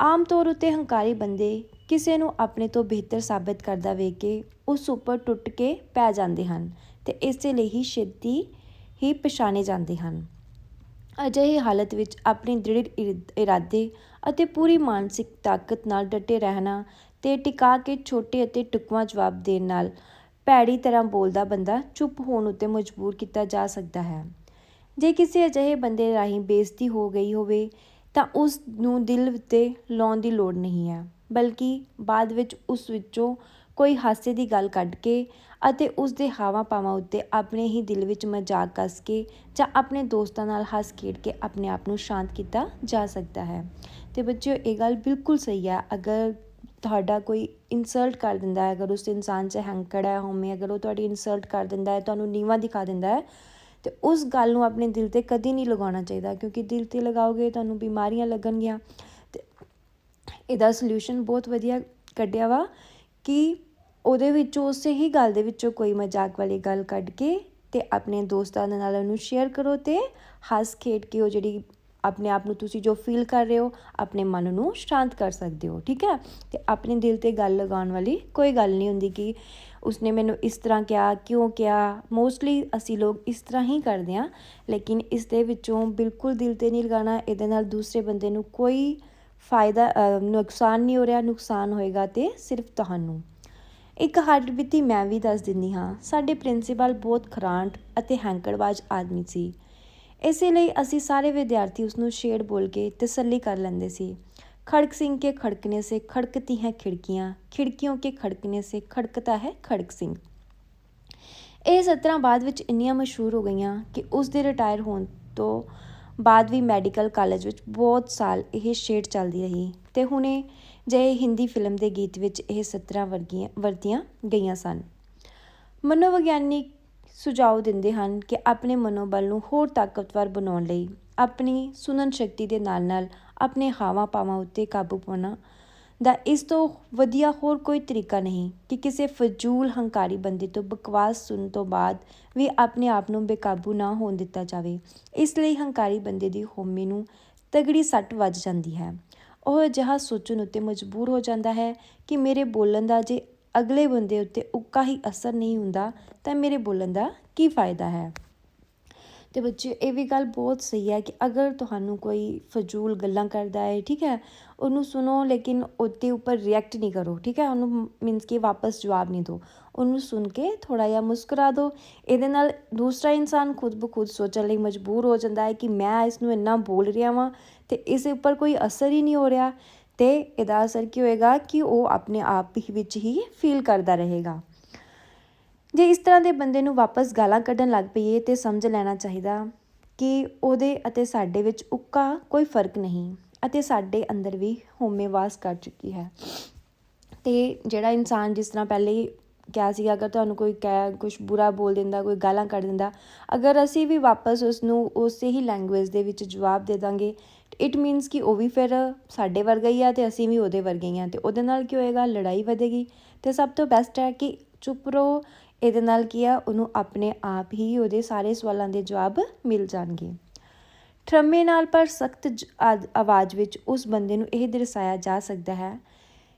ਆਮ ਤੌਰ ਉੱਤੇ ਹੰਕਾਰੀ ਬੰਦੇ ਕਿਸੇ ਨੂੰ ਆਪਣੇ ਤੋਂ ਬਿਹਤਰ ਸਾਬਤ ਕਰਦਾ ਵੇਖ ਕੇ ਉਸ ਉੱਪਰ ਟੁੱਟ ਕੇ ਪੈ ਜਾਂਦੇ ਹਨ ਤੇ ਇਸੇ ਲਈ ਹੀ ਛੇਤੀ ਹੀ ਪਛਾਣੇ ਜਾਂਦੇ ਹਨ। ਅਜਿਹੀ ਹਾਲਤ ਵਿੱਚ ਆਪਣੇ ਦ੍ਰਿੜ ਇਰਾਦੇ ਅਤੇ ਪੂਰੀ ਮਾਨਸਿਕ ਤਾਕਤ ਨਾਲ ਡਟੇ ਰਹਿਣਾ ਤੇ ਟਿਕਾ ਕੇ ਛੋਟੇ ਅਤੇ ਟੁਕਵਾਂ ਜਵਾਬ ਦੇਣ ਨਾਲ ਭੈੜੀ ਤਰ੍ਹਾਂ ਬੋਲਦਾ ਬੰਦਾ ਚੁੱਪ ਹੋਣ ਉੱਤੇ ਮਜਬੂਰ ਕੀਤਾ ਜਾ ਸਕਦਾ ਹੈ। ਜੇ ਕਿਸੇ ਅਜਿਹੇ ਬੰਦੇ ਰਾਹੀਂ ਬੇਇੱਜ਼ਤੀ ਹੋ ਗਈ ਹੋਵੇ ਤਾਂ ਉਸ ਨੂੰ ਦਿਲ ਉੱਤੇ ਲਾਉਣ ਦੀ ਲੋੜ ਨਹੀਂ ਹੈ। ਬਲਕਿ ਬਾਅਦ ਵਿੱਚ ਉਸ ਵਿੱਚੋਂ ਕੋਈ ਹਾਸੇ ਦੀ ਗੱਲ ਕੱਢ ਕੇ ਅਤੇ ਉਸ ਦੇ ਹਾਵਾਂ ਭਾਵਾਂ ਉੱਤੇ ਆਪਣੇ ਹੀ ਦਿਲ ਵਿੱਚ ਮਜ਼ਾਕ ਕੱਸ ਕੇ ਜਾਂ ਆਪਣੇ ਦੋਸਤਾਂ ਨਾਲ ਹੱਸ ਖੇਡ ਕੇ ਆਪਣੇ ਆਪ ਨੂੰ ਸ਼ਾਂਤ ਕੀਤਾ ਜਾ ਸਕਦਾ ਹੈ। ਤੇ ਬੱਚਿਓ, ਇਹ ਗੱਲ ਬਿਲਕੁਲ ਸਹੀ ਹੈ। ਅਗਰ ਤੁਹਾਡਾ ਕੋਈ ਇਨਸਲਟ ਕਰ ਦਿੰਦਾ ਹੈ, ਅਗਰ ਉਸ ਇਨਸਾਨ 'ਚ ਹੈਂਕੜ ਹੈ ਹੋਮੇ ਅਗਰ ਉਹ ਤੁਹਾਡੀ ਇਨਸਲਟ ਕਰ ਦਿੰਦਾ ਹੈ, ਤੁਹਾਨੂੰ ਨੀਵਾਂ ਦਿਖਾ ਦਿੰਦਾ ਹੈ, ਤੇ ਉਸ ਗੱਲ ਨੂੰ ਆਪਣੇ ਦਿਲ ਤੇ ਕਦੀ ਨਹੀਂ ਲਗਾਉਣਾ ਚਾਹੀਦਾ ਕਿਉਂਕਿ ਦਿਲ ਤੇ ਲਗਾਓਗੇ, ਤੁਹਾਨੂੰ ਬਿਮਾਰੀਆਂ ਲੱਗਣਗੀਆਂ। ਇਹਦਾ ਸੋਲੂਸ਼ਨ ਬਹੁਤ ਵਧੀਆ ਕੱਢਿਆ ਵਾ ਕਿ ਉਹਦੇ ਵਿੱਚੋਂ ਉਸੇ ਹੀ ਗੱਲ ਦੇ ਵਿੱਚੋਂ ਕੋਈ ਮਜ਼ਾਕ ਵਾਲੀ ਗੱਲ ਕੱਢ ਕੇ ਤੇ ਆਪਣੇ ਦੋਸਤਾਂ ਦੇ ਨਾਲ ਉਹਨੂੰ ਸ਼ੇਅਰ ਕਰੋ ਤੇ ਹੱਸ ਖੇਡ ਕੇ ਉਹ ਜਿਹੜੀ ਆਪਣੇ ਆਪ ਨੂੰ ਤੁਸੀਂ ਜੋ ਫੀਲ ਕਰ ਰਹੇ ਹੋ, ਆਪਣੇ ਮਨ ਨੂੰ ਸ਼ਾਂਤ ਕਰ ਸਕਦੇ ਹੋ, ਠੀਕ ਹੈ? ਤੇ ਆਪਣੇ ਦਿਲ ਤੇ ਗੱਲ ਲਗਾਉਣ ਵਾਲੀ ਕੋਈ ਗੱਲ ਨਹੀਂ ਹੁੰਦੀ ਕਿ ਉਸਨੇ ਮੈਨੂੰ ਇਸ ਤਰ੍ਹਾਂ ਕਿਹਾ, ਕਿਉਂ ਕਿਹਾ। ਮੋਸਟਲੀ ਅਸੀਂ ਲੋਕ ਇਸ ਤਰ੍ਹਾਂ ਹੀ ਕਰਦੇ ਹਾਂ, ਲੇਕਿਨ ਇਸ ਦੇ ਵਿੱਚੋਂ ਬਿਲਕੁਲ ਦਿਲ ਤੇ ਨਹੀਂ ਲਗਾਉਣਾ, ਇਹਦੇ ਨਾਲ ਦੂਸਰੇ ਬੰਦੇ ਨੂੰ ਕੋਈ ਫਾਇਦਾ ਨੁਕਸਾਨ ਨਹੀਂ ਹੋ ਰਿਹਾ, ਨੁਕਸਾਨ ਹੋਏਗਾ ਤੇ ਸਿਰਫ ਤੁਹਾਨੂੰ। ਇੱਕ ਹੱਡਬੀਤੀ ਮੈਂ ਵੀ ਦੱਸ ਦਿੰਦੀ ਹਾਂ, ਸਾਡੇ ਪ੍ਰਿੰਸੀਪਲ ਬਹੁਤ ਖਰਾਂਟ ਅਤੇ ਹੈਂਕੜਬਾਜ਼ ਆਦਮੀ ਸੀ। ਇਸੇ ਲਈ ਅਸੀਂ ਸਾਰੇ ਵਿਦਿਆਰਥੀ ਉਸ ਨੂੰ ਸ਼ੇਰ ਬੋਲ ਕੇ ਤਸੱਲੀ ਕਰ ਲੈਂਦੇ ਸੀ। ਖੜਕ ਸਿੰਘ ਕੇ ਖੜਕਨੇ ਸੇ ਖੜਕਤੀ ਹੈ ਖਿੜਕੀਆਂ ਖਿੜਕੀਆਂ ਕੇ ਖੜਕਨੇ ਸੇ ਖੜਕਤਾ ਹੈ ਖੜਕ ਸਿੰਘ। ਇਹ ਸਤਰਾਂ ਬਾਅਦ ਵਿੱਚ ਇੰਨੀਆਂ ਮਸ਼ਹੂਰ ਹੋ ਗਈਆਂ ਕਿ ਉਸ ਦੇ ਰਿਟਾਇਰ ਹੋਣ ਤੋਂ ਬਾਅਦ ਵੀ ਮੈਡੀਕਲ ਕਾਲਜ ਵਿੱਚ ਬਹੁਤ ਸਾਲ ਇਹ ਸ਼ੇਡ ਚੱਲਦੀ ਰਹੀ ਤੇ ਹੁਣੇ ਜੇ ਹਿੰਦੀ ਫਿਲਮ ਦੇ ਗੀਤ ਵਿੱਚ ਇਹ ਸਤਰਾਂ ਵਰਗੀਆਂ, ਵਰਤੀਆਂ ਗਈਆਂ ਸਨ। ਮਨੋਵਿਗਿਆਨਿਕ ਸੁਝਾਅ ਦਿੰਦੇ ਹਨ ਕਿ ਆਪਣੇ ਮਨੋਬਲ ਨੂੰ ਹੋਰ ਤਾਕਤਵਰ ਬਣਾਉਣ ਲਈ ਆਪਣੀ ਸੁਣਨ ਸ਼ਕਤੀ ਦੇ ਨਾਲ-ਨਾਲ ਆਪਣੇ ਹਾਵਾਂ ਪਾਵਾਂ ਉੱਤੇ ਕਾਬੂ ਪਾਉਣਾ ਦਾ ਇਸ ਤੋਂ ਵਧੀਆ ਹੋਰ ਕੋਈ ਤਰੀਕਾ ਨਹੀਂ ਕਿ ਕਿਸੇ ਫਜ਼ੂਲ ਹੰਕਾਰੀ ਬੰਦੇ ਤੋਂ ਬਕਵਾਸ ਸੁਣਨ ਤੋਂ ਬਾਅਦ ਵੀ ਆਪਣੇ ਆਪ ਨੂੰ ਬੇਕਾਬੂ ਨਾ ਹੋਣ ਦਿੱਤਾ ਜਾਵੇ। ਇਸ ਲਈ ਹੰਕਾਰੀ ਬੰਦੇ ਦੀ ਹੋਮੀ ਨੂੰ ਤਗੜੀ ਸੱਟ ਵੱਜ ਜਾਂਦੀ ਹੈ। ਉਹ ਅਜਿਹਾ ਸੋਚਣ ਉੱਤੇ ਮਜਬੂਰ ਹੋ ਜਾਂਦਾ ਹੈ ਕਿ ਮੇਰੇ ਬੋਲਣ ਦਾ ਜੇ ਅਗਲੇ ਬੰਦੇ ਉੱਤੇ ਉੱਕਾ ਹੀ ਅਸਰ ਨਹੀਂ ਹੁੰਦਾ ਤਾਂ ਮੇਰੇ ਬੋਲਣ ਦਾ ਕੀ ਫਾਇਦਾ ਹੈ? ਤੇ ਬੱਚੇ, ਇਹ ਵੀ ਗੱਲ ਬਹੁਤ ਸਹੀ ਹੈ ਕਿ ਅਗਰ ਤੁਹਾਨੂੰ ਕੋਈ ਫਜ਼ੂਲ ਗੱਲਾਂ ਕਰਦਾ ਹੈ, ਠੀਕ ਹੈ, ਉਹਨੂੰ ਸੁਣੋ ਲੇਕਿਨ ਉਹਦੇ ਉੱਪਰ ਰਿਐਕਟ ਨਹੀਂ ਕਰੋ, ਠੀਕ ਹੈ, ਉਹਨੂੰ ਮੀਨਸ ਕਿ ਵਾਪਸ ਜਵਾਬ ਨਹੀਂ ਦਿਓ। ਉਹਨੂੰ ਸੁਣ ਕੇ ਥੋੜਾ ਜਿਹਾ ਮੁਸਕਰਾ ਦਿਓ। ਇਹਦੇ ਨਾਲ ਦੂਸਰਾ ਇਨਸਾਨ ਖੁਦ ਬਖੁਦ ਸੋਚਣ ਲਈ ਮਜਬੂਰ ਹੋ ਜਾਂਦਾ ਹੈ ਕਿ ਮੈਂ ਇਸ ਨੂੰ ਇੰਨਾ ਬੋਲ ਰਿਹਾ ਵਾਂ ਤੇ ਇਸ ਉੱਪਰ ਕੋਈ ਅਸਰ ਹੀ ਨਹੀਂ ਹੋ ਰਿਹਾ ਤੇ ਇਹਦਾ ਅਸਰ ਕੀ ਹੋਏਗਾ ਕਿ ਉਹ ਆਪਣੇ ਆਪ ਹੀ ਵਿੱਚ ਹੀ ਫੀਲ ਕਰਦਾ ਰਹੇਗਾ। ਜੇ ਇਸ ਤਰ੍ਹਾਂ ਦੇ ਬੰਦੇ ਨੂੰ ਵਾਪਸ ਗਾਲਾਂ ਕੱਢਣ ਲੱਗ ਪਈਏ ਤੇ ਸਮਝ ਲੈਣਾ ਚਾਹੀਦਾ ਕਿ ਉਹਦੇ ਅਤੇ ਸਾਡੇ ਵਿੱਚ ਉੱਕਾ ਕੋਈ ਫ਼ਰਕ ਨਹੀਂ ਅਤੇ ਸਾਡੇ ਅੰਦਰ ਵੀ ਹਉਮੈ ਵਾਸ ਕਰ ਚੁੱਕੀ ਹੈ। ਤੇ ਜਿਹੜਾ ਇਨਸਾਨ ਜਿਸ ਤਰ੍ਹਾਂ ਪਹਿਲੇ ਕਿਹਾ ਸੀਗਾ, ਅਗਰ ਤੁਹਾਨੂੰ ਕੋਈ ਕਹਿ ਕੁਝ ਬੁਰਾ ਬੋਲ ਦਿੰਦਾ, ਕੋਈ ਗਾਲਾਂ ਕੱਢ ਦਿੰਦਾ, ਅਗਰ ਅਸੀਂ ਵੀ ਵਾਪਸ ਉਸ ਨੂੰ ਉਸੇ ਹੀ ਲੈਂਗੁਏਜ ਦੇ ਵਿੱਚ ਜਵਾਬ ਦੇ ਦਾਂਗੇ ਇਟ ਮੀਨਸ ਕਿ ਉਹ ਵੀ ਫਿਰ ਸਾਡੇ ਵਰਗਾ ਹੀ ਆ ਤੇ ਅਸੀਂ ਵੀ ਉਹਦੇ ਵਰਗੇ ਹੀ ਆ ਤੇ ਉਹਦੇ ਨਾਲ ਕੀ ਹੋਏਗਾ? ਲੜਾਈ ਵਧੇਗੀ। ਤੇ ਸਭ ਤੋਂ ਬੈਸਟ ਹੈ ਕਿ ਚੁੱਪ ਰਹੋ ਇਹਦੇ ਨਾਲ ਕੀ ਆ, ਉਹਨੂੰ ਆਪਣੇ ਆਪ ਹੀ ਉਹਦੇ ਸਾਰੇ ਸਵਾਲਾਂ ਦੇ ਜਵਾਬ ਮਿਲ ਜਾਣਗੇ। ਠਰਮੇ ਨਾਲ ਪਰ ਸਖਤ ਆਵਾਜ਼ ਵਿੱਚ ਉਸ ਬੰਦੇ ਨੂੰ ਇਹ ਦਰਸਾਇਆ ਜਾ ਸਕਦਾ ਹੈ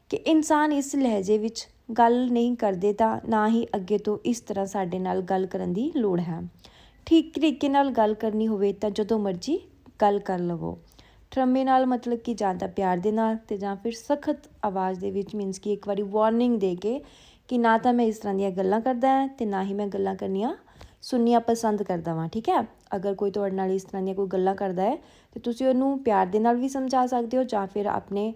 ਕਿ ਇਨਸਾਨ ਇਸ ਲਹਿਜੇ ਵਿੱਚ ਗੱਲ ਨਹੀਂ ਕਰਦੇ ਤਾਂ ਨਾ ਹੀ ਅੱਗੇ ਤੋਂ ਇਸ ਤਰ੍ਹਾਂ ਸਾਡੇ ਨਾਲ ਗੱਲ ਕਰਨ ਦੀ ਲੋੜ ਹੈ। ਠੀਕ ਤਰੀਕੇ ਨਾਲ ਗੱਲ ਕਰਨੀ ਹੋਵੇ ਤਾਂ ਜਦੋਂ ਮਰਜ਼ੀ ਗੱਲ ਕਰ ਲਵੋ। ਠਰਮੇ ਨਾਲ ਮਤਲਬ ਕਿ ਜਾਂ ਤਾਂ ਪਿਆਰ ਦੇ ਨਾਲ ਤੇ ਜਾਂ ਫਿਰ ਸਖਤ ਆਵਾਜ਼ ਦੇ ਵਿੱਚ ਮੀਨਸ ਕਿ ਇੱਕ ਵਾਰੀ ਵਾਰਨਿੰਗ ਦੇ ਕੇ ਕਿ ਨਾ ਤਾਂ ਮੈਂ ਇਸ ਤਰ੍ਹਾਂ ਦੀਆਂ ਗੱਲਾਂ ਕਰਦਾ ਹਾਂ ਤੇ ਨਾ ਹੀ ਮੈਂ ਗੱਲਾਂ ਕਰਨੀਆਂ ਸੁਣਨੀਆਂ ਪਸੰਦ ਕਰਦਾ ਵਾਂ, ਠੀਕ ਹੈ? ਅਗਰ ਕੋਈ ਤੁਹਾਡੇ ਨਾਲ ਇਸ ਤਰ੍ਹਾਂ ਦੀਆਂ ਕੋਈ ਗੱਲਾਂ ਕਰਦਾ ਹੈ, ਤੇ ਤੁਸੀਂ ਉਹਨੂੰ ਪਿਆਰ ਦੇ ਨਾਲ ਵੀ ਸਮਝਾ ਸਕਦੇ ਹੋ ਜਾਂ ਫਿਰ ਆਪਣੇ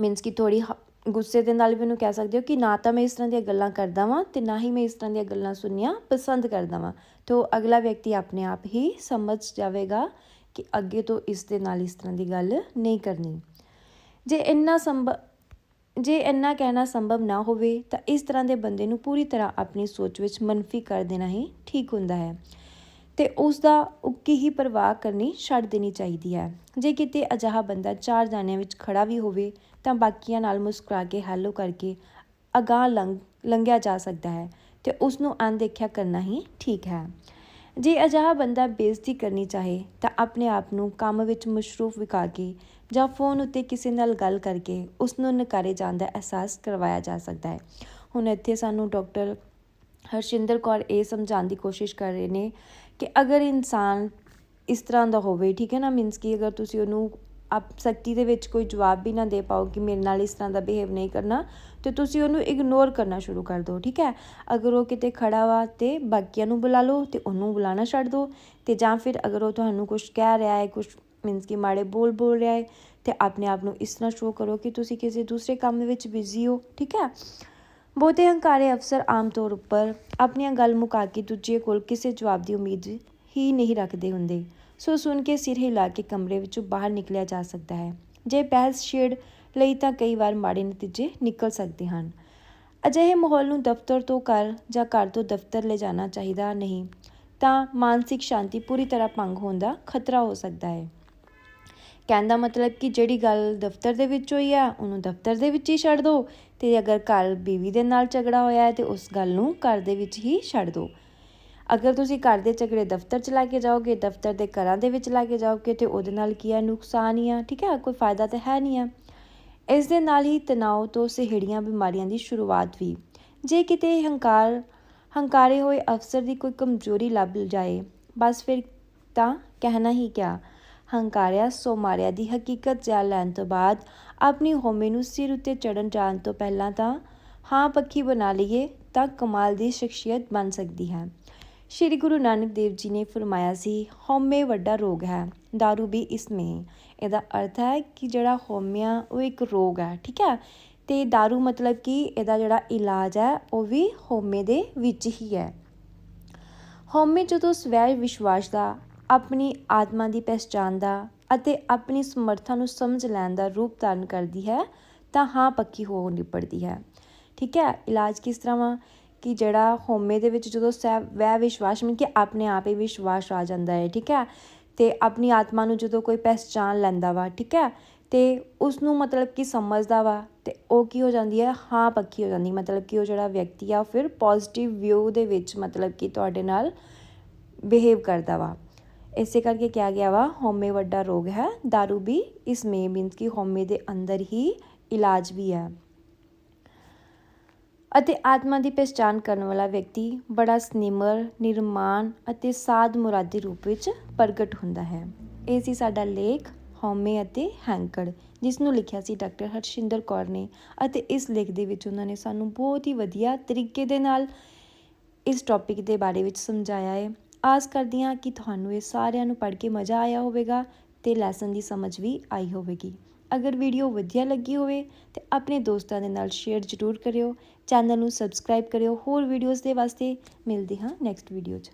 ਮੀਨਸ ਕਿ ਥੋੜੀ ਗੁੱਸੇ ਦੇ ਨਾਲ ਵੀ ਉਹਨੂੰ ਕਹਿ ਸਕਦੇ ਹੋ ਕਿ ਨਾ ਤਾਂ ਮੈਂ ਇਸ ਤਰ੍ਹਾਂ ਦੀਆਂ ਗੱਲਾਂ ਕਰਦਾ ਵਾਂ ਤੇ ਨਾ ਹੀ ਮੈਂ ਇਸ ਤਰ੍ਹਾਂ ਦੀਆਂ ਗੱਲਾਂ ਸੁਣਨੀਆਂ ਪਸੰਦ ਕਰਦਾ ਵਾਂ। ਤੇ ਉਹ ਅਗਲਾ ਵਿਅਕਤੀ ਆਪਣੇ ਆਪ ਹੀ ਸਮਝ ਜਾਵੇਗਾ ਕਿ ਅੱਗੇ ਤੋਂ ਇਸ ਦੇ ਨਾਲ ਇਸ ਤਰ੍ਹਾਂ ਦੀ ਗੱਲ ਨਹੀਂ ਕਰਨੀ। ਜੇ ਇੰਨਾ ਸੰਭਵ ਜੇ ਇੰਨਾ ਕਹਿਣਾ ਸੰਭਵ ਨਾ ਹੋਵੇ ਤਾਂ ਇਸ ਤਰ੍ਹਾਂ ਦੇ ਬੰਦੇ ਨੂੰ ਪੂਰੀ ਤਰ੍ਹਾਂ ਆਪਣੀ ਸੋਚ ਵਿੱਚ ਮਨਫੀ ਕਰ ਦੇਣਾ ਹੀ ਠੀਕ ਹੁੰਦਾ ਹੈ। ਤੇ ਉਸ ਦਾ ਉੱਕੀ ਹੀ ਪਰਵਾਹ ਕਰਨੀ ਛੱਡ ਦੇਣੀ ਚਾਹੀਦੀ ਹੈ। ਜੇ ਕਿਤੇ ਅਜਿਹਾ ਬੰਦਾ ਚਾਰ ਜਾਣਿਆਂ ਵਿੱਚ ਖੜਾ ਵੀ ਹੋਵੇ ਤਾਂ ਬਾਕੀਆਂ ਨਾਲ ਮੁਸਕਰਾ ਕੇ ਹੈਲੋ ਕਰਕੇ ਅਗਾਹ ਲੰਘ, ਲੰਘਿਆ ਜਾ ਸਕਦਾ ਹੈ ਤੇ ਉਸ ਨੂੰ ਅਣਦੇਖਿਆ ਕਰਨਾ ਹੀ ਠੀਕ ਹੈ। ਜੇ ਅਜਿਹਾ ਬੰਦਾ ਬੇਇੱਜ਼ਤੀ ਕਰਨੀ ਚਾਹੇ ਤਾਂ ਆਪਣੇ ਆਪ ਨੂੰ ਕੰਮ ਵਿੱਚ ਮਸ਼ਰੂਫ ਵਿਖਾ ਕੇ ਜਾਂ ਫੋਨ ਉੱਤੇ ਕਿਸੇ ਨਾਲ ਗੱਲ ਕਰਕੇ ਉਸ ਨੂੰ ਨਕਾਰੇ ਜਾਣ ਦਾ ਅਹਿਸਾਸ ਕਰਵਾਇਆ ਜਾ ਸਕਦਾ ਹੈ। ਹੁਣ ਇੱਥੇ ਸਾਨੂੰ ਡਾਕਟਰ ਹਰਸ਼ਿੰਦਰ ਕੌਰ ਇਹ ਸਮਝਾਉਣ ਦੀ ਕੋਸ਼ਿਸ਼ ਕਰ ਰਹੇ ਨੇ ਕਿ ਅਗਰ ਇਨਸਾਨ ਇਸ ਤਰ੍ਹਾਂ ਦਾ ਹੋਵੇ, ਠੀਕ ਹੈ ਨਾ ਮੀਨਸ ਕਿ ਅਗਰ ਤੁਸੀਂ ਉਹਨੂੰ ਆਪ ਸਖਤੀ ਦੇ ਵਿੱਚ ਕੋਈ ਜਵਾਬ ਵੀ ਨਾ ਦੇ ਪਾਓ ਕਿ ਮੇਰੇ ਨਾਲ ਇਸ ਤਰ੍ਹਾਂ ਦਾ ਬਿਹੇਵ ਨਹੀਂ ਕਰਨਾ, ਤੇ ਤੁਸੀਂ ਉਹਨੂੰ ਇਗਨੋਰ ਕਰਨਾ ਸ਼ੁਰੂ ਕਰ ਦਿਓ, ਠੀਕ ਹੈ? ਅਗਰ ਉਹ ਕਿਤੇ ਖੜਾ ਵਾ ਤੇ ਬਾਕੀਆਂ ਨੂੰ ਬੁਲਾ ਲਓ ਤੇ ਉਹਨੂੰ ਬੁਲਾਣਾ ਛੱਡ ਦਿਓ, ਤੇ ਜਾਂ ਫਿਰ ਅਗਰ ਉਹ ਤੁਹਾਨੂੰ ਕੁਝ ਕਹਿ ਰਿਹਾ ਹੈ ਕੁਝ ਮੀਨਸ ਕਿ ਮਾੜੇ ਬੋਲ ਬੋਲ ਰਿਹਾ ਹੈ, ਤੇ ਆਪਣੇ ਆਪ ਨੂੰ ਇਸ ਤਰ੍ਹਾਂ ਸ਼ੋਅ ਕਰੋ ਕਿ ਤੁਸੀਂ ਕਿਸੇ ਦੂਸਰੇ ਕੰਮ ਵਿੱਚ ਬਿਜ਼ੀ ਹੋ, ਠੀਕ ਹੈ? ਬਹੁਤੇ ਹੰਕਾਰੇ ਅਫਸਰ ਆਮ ਤੌਰ ਉੱਪਰ ਆਪਣੀਆਂ ਗੱਲ ਮੁਕਾ ਕੇ ਦੂਜੇ ਕੋਲ ਕਿਸੇ ਜਵਾਬ ਦੀ ਉਮੀਦ ਹੀ ਨਹੀਂ ਰੱਖਦੇ ਹੁੰਦੇ। ਸੋ ਸੁਣ ਕੇ ਸਿਰ ਹਿਲਾ ਕੇ ਕਮਰੇ ਵਿੱਚੋਂ ਬਾਹਰ ਨਿਕਲਿਆ ਜਾ ਸਕਦਾ ਹੈ। ਜੇ ਬਹਿਸ ਛੇੜ ਲਈ ਤਾਂ ਕਈ ਵਾਰ ਮਾੜੇ ਨਤੀਜੇ ਨਿਕਲ ਸਕਦੇ ਹਨ। ਅਜਿਹੇ ਮਾਹੌਲ ਨੂੰ ਦਫ਼ਤਰ ਤੋਂ ਘਰ ਜਾਂ ਘਰ ਤੋਂ ਦਫ਼ਤਰ ਲੈ ਜਾਣਾ ਚਾਹੀਦਾ ਨਹੀਂ, ਤਾਂ ਮਾਨਸਿਕ ਸ਼ਾਂਤੀ ਪੂਰੀ ਤਰ੍ਹਾਂ ਭੰਗ ਹੋਣ ਦਾ ਖਤਰਾ ਹੋ ਸਕਦਾ ਹੈ। ਕਹਿਣ ਦਾ ਮਤਲਬ ਕਿ ਜਿਹੜੀ ਗੱਲ ਦਫ਼ਤਰ ਦੇ ਵਿੱਚ ਹੋਈ ਆ, ਉਹਨੂੰ ਦਫ਼ਤਰ ਦੇ ਵਿੱਚ ਹੀ ਛੱਡ ਦਿਓ ਤੇ ਅਗਰ ਘਰ ਬੀਵੀ ਦੇ ਨਾਲ ਝਗੜਾ ਹੋਇਆ ਹੈ ਤੇ ਉਸ ਗੱਲ ਨੂੰ ਘਰ ਦੇ ਵਿੱਚ ਹੀ ਛੱਡ ਦਿਓ ਅਗਰ ਤੁਸੀਂ ਘਰ ਦੇ ਝਗੜੇ ਦਫ਼ਤਰ ਚ ਲੈ ਕੇ ਜਾਓਗੇ, ਦਫ਼ਤਰ ਦੇ ਘਰਾਂ ਦੇ ਵਿੱਚ ਲੈ ਕੇ ਜਾਓਗੇ, ਤੇ ਉਹਦੇ ਨਾਲ ਕੀ ਹੈ ਨੁਕਸਾਨ ਹੀ ਆ, ਠੀਕ ਹੈ ਕੋਈ ਫਾਇਦਾ ਤਾਂ ਹੈ ਨਹੀਂ ਆ। ਇਸ ਦੇ ਨਾਲ ਹੀ ਤਣਾਅ ਤੋਂ ਸਿਹੜੀਆਂ ਬਿਮਾਰੀਆਂ ਦੀ ਸ਼ੁਰੂਆਤ ਵੀ। ਜੇ ਕਿਤੇ ਹੰਕਾਰ, ਹੰਕਾਰੇ ਹੋਏ ਅਫਸਰ ਦੀ ਕੋਈ ਕਮਜ਼ੋਰੀ ਲੱਭ ਜਾਏ, ਬਸ ਫਿਰ ਤਾਂ ਕਹਿਣਾ ਹੀ ਕਿਆ? ਹੰਕਾਰਿਆ, ਸੋ ਮਾਰਿਆ ਦੀ ਹਕੀਕਤ ਜਾਣ ਲੈਣ ਤੋਂ ਬਾਅਦ ਆਪਣੀ ਹੋਮੇ ਨੂੰ ਸਿਰ ਉੱਤੇ ਚੜਨ ਜਾਣ ਤੋਂ ਪਹਿਲਾਂ ਤਾਂ ਹਾਂ ਪੱਖੀ ਬਣਾ ਲਈਏ ਤਾਂ ਕਮਾਲ ਦੀ ਸ਼ਖਸੀਅਤ ਬਣ ਸਕਦੀ ਹੈ। ਸ਼੍ਰੀ ਗੁਰੂ ਨਾਨਕ ਦੇਵ ਜੀ ਨੇ ਫਰਮਾਇਆ ਸੀ ਹਉਮੈ ਵੱਡਾ ਰੋਗ ਹੈ दारू ਵੀ ਇਸ ਮੇਂ ਇਹਦਾ ਅਰਥ ਹੈ ਕਿ ਜਿਹੜਾ ਹਉਮੈ ਉਹ ਇੱਕ ਰੋਗ ਹੈ ਠੀਕ ਹੈ ਤੇ दारू ਮਤਲਬ ਕਿ ਇਹਦਾ ਜਿਹੜਾ ਇਲਾਜ ਹੈ ਉਹ ਵੀ ਹਉਮੈ ਦੇ ਵਿੱਚ ਹੀ ਹੈ ਹਉਮੈ ਜਦੋਂ ਸਵੈ ਵਿਸ਼ਵਾਸ ਦਾ ਆਪਣੀ ਆਤਮਾ ਦੀ ਪਛਾਣ ਦਾ ਅਤੇ ਆਪਣੀ ਸਮਰੱਥਾ ਨੂੰ ਸਮਝ ਲੈਣ ਦਾ ਰੂਪ ਧਾਰਨ ਕਰਦੀ ਹੈ ਤਾਂ ਹਾਂ ਪੱਕੀ ਹੋ ਨਿਪੜਦੀ ਹੈ ਠੀਕ ਹੈ ਇਲਾਜ ਕਿਸ ਤਰ੍ਹਾਂ ਵਾ ਕਿ ਜਿਹੜਾ ਹਉਮੈ ਦੇ ਵਿੱਚ ਜਦੋਂ ਸਹਿ ਵਹਿ ਵਿਸ਼ਵਾਸ ਮਿਲ ਕਿ ਆਪਣੇ ਆਪ ਹੀ ਵਿਸ਼ਵਾਸ ਆ ਜਾਂਦਾ ਹੈ, ਠੀਕ ਹੈ? ਤੇ ਆਪਣੀ ਆਤਮਾ ਨੂੰ ਜਦੋਂ ਕੋਈ ਪਹਿਚਾਨ ਲੈਂਦਾ ਵਾ, ਠੀਕ ਹੈ? ਤੇ ਉਸ ਨੂੰ ਮਤਲਬ ਕਿ ਸਮਝਦਾ ਵਾ, ਤੇ ਉਹ ਕੀ ਹੋ ਜਾਂਦੀ ਹੈ? ਹਾਂ, ਪੱਕੀ ਹੋ ਜਾਂਦੀ, ਮਤਲਬ ਕਿ ਉਹ ਜਿਹੜਾ ਵਿਅਕਤੀ ਆ, ਉਹ ਫਿਰ ਪੋਜ਼ਿਟਿਵ ਵਿਊ ਦੇ ਵਿੱਚ ਮਤਲਬ ਕਿ ਤੁਹਾਡੇ ਨਾਲ ਬਿਹੇਵ ਕਰਦਾ ਵਾ। ਇਸੇ ਕਰਕੇ ਕਿਹਾ ਗਿਆ ਵਾ, ਹਉਮੈ ਵੱਡਾ ਰੋਗ ਹੈ दारू ਵੀ ਇਸ ਮੇ ਮੀਨਸ ਕਿ ਹਉਮੈ ਦੇ ਅੰਦਰ ਹੀ ਇਲਾਜ ਵੀ ਹੈ। ਅਤੇ ਆਤਮਾ ਦੀ ਪਛਾਣ ਕਰਨ ਵਾਲਾ ਵਿਅਕਤੀ ਬੜਾ ਸਨਿਮਰ ਨਿਰਮਾਨ ਅਤੇ ਸਾਧ ਮੁਰਾਦੀ ਰੂਪ ਵਿੱਚ ਪ੍ਰਗਟ ਹੁੰਦਾ ਹੈ। ਇਹ ਸੀ ਸਾਡਾ ਲੇਖ, ਹਉਮੈ ਅਤੇ ਹੈਂਕੜ, ਜਿਸ ਨੂੰ ਲਿਖਿਆ ਸੀ ਡਾਕਟਰ ਹਰਸ਼ਿੰਦਰ ਕੌਰ ਨੇ ਅਤੇ ਇਸ ਲੇਖ ਦੇ ਵਿੱਚ ਉਹਨਾਂ ਨੇ ਸਾਨੂੰ ਬਹੁਤ ਹੀ ਵਧੀਆ ਤਰੀਕੇ ਦੇ ਨਾਲ ਇਸ ਟੌਪਿਕ ਦੇ ਬਾਰੇ ਵਿੱਚ ਸਮਝਾਇਆ ਹੈ। ਆਸ ਕਰਦੀ ਹਾਂ ਕਿ ਤੁਹਾਨੂੰ ਇਹ ਸਾਰਿਆਂ ਨੂੰ ਪੜ੍ਹ ਕੇ ਮਜ਼ਾ ਆਇਆ ਹੋਵੇਗਾ ਤੇ ਲੈਸਨ ਦੀ ਸਮਝ ਵੀ ਆਈ ਹੋਵੇਗੀ। ਅਗਰ ਵੀਡੀਓ ਵਧੀਆ ਲੱਗੀ ਹੋਵੇ ਤੇ ਆਪਣੇ ਦੋਸਤਾਂ ਦੇ ਨਾਲ ਸ਼ੇਅਰ ਜ਼ਰੂਰ ਕਰਿਓ ਚੈਨਲ ਨੂੰ ਸਬਸਕ੍ਰਾਈਬ ਕਰਿਓ ਹੋਰ ਵੀਡੀਓਜ਼ ਦੇ ਵਾਸਤੇ ਮਿਲਦੇ ਹਾਂ ਨੈਕਸਟ ਵੀਡੀਓ 'ਚ।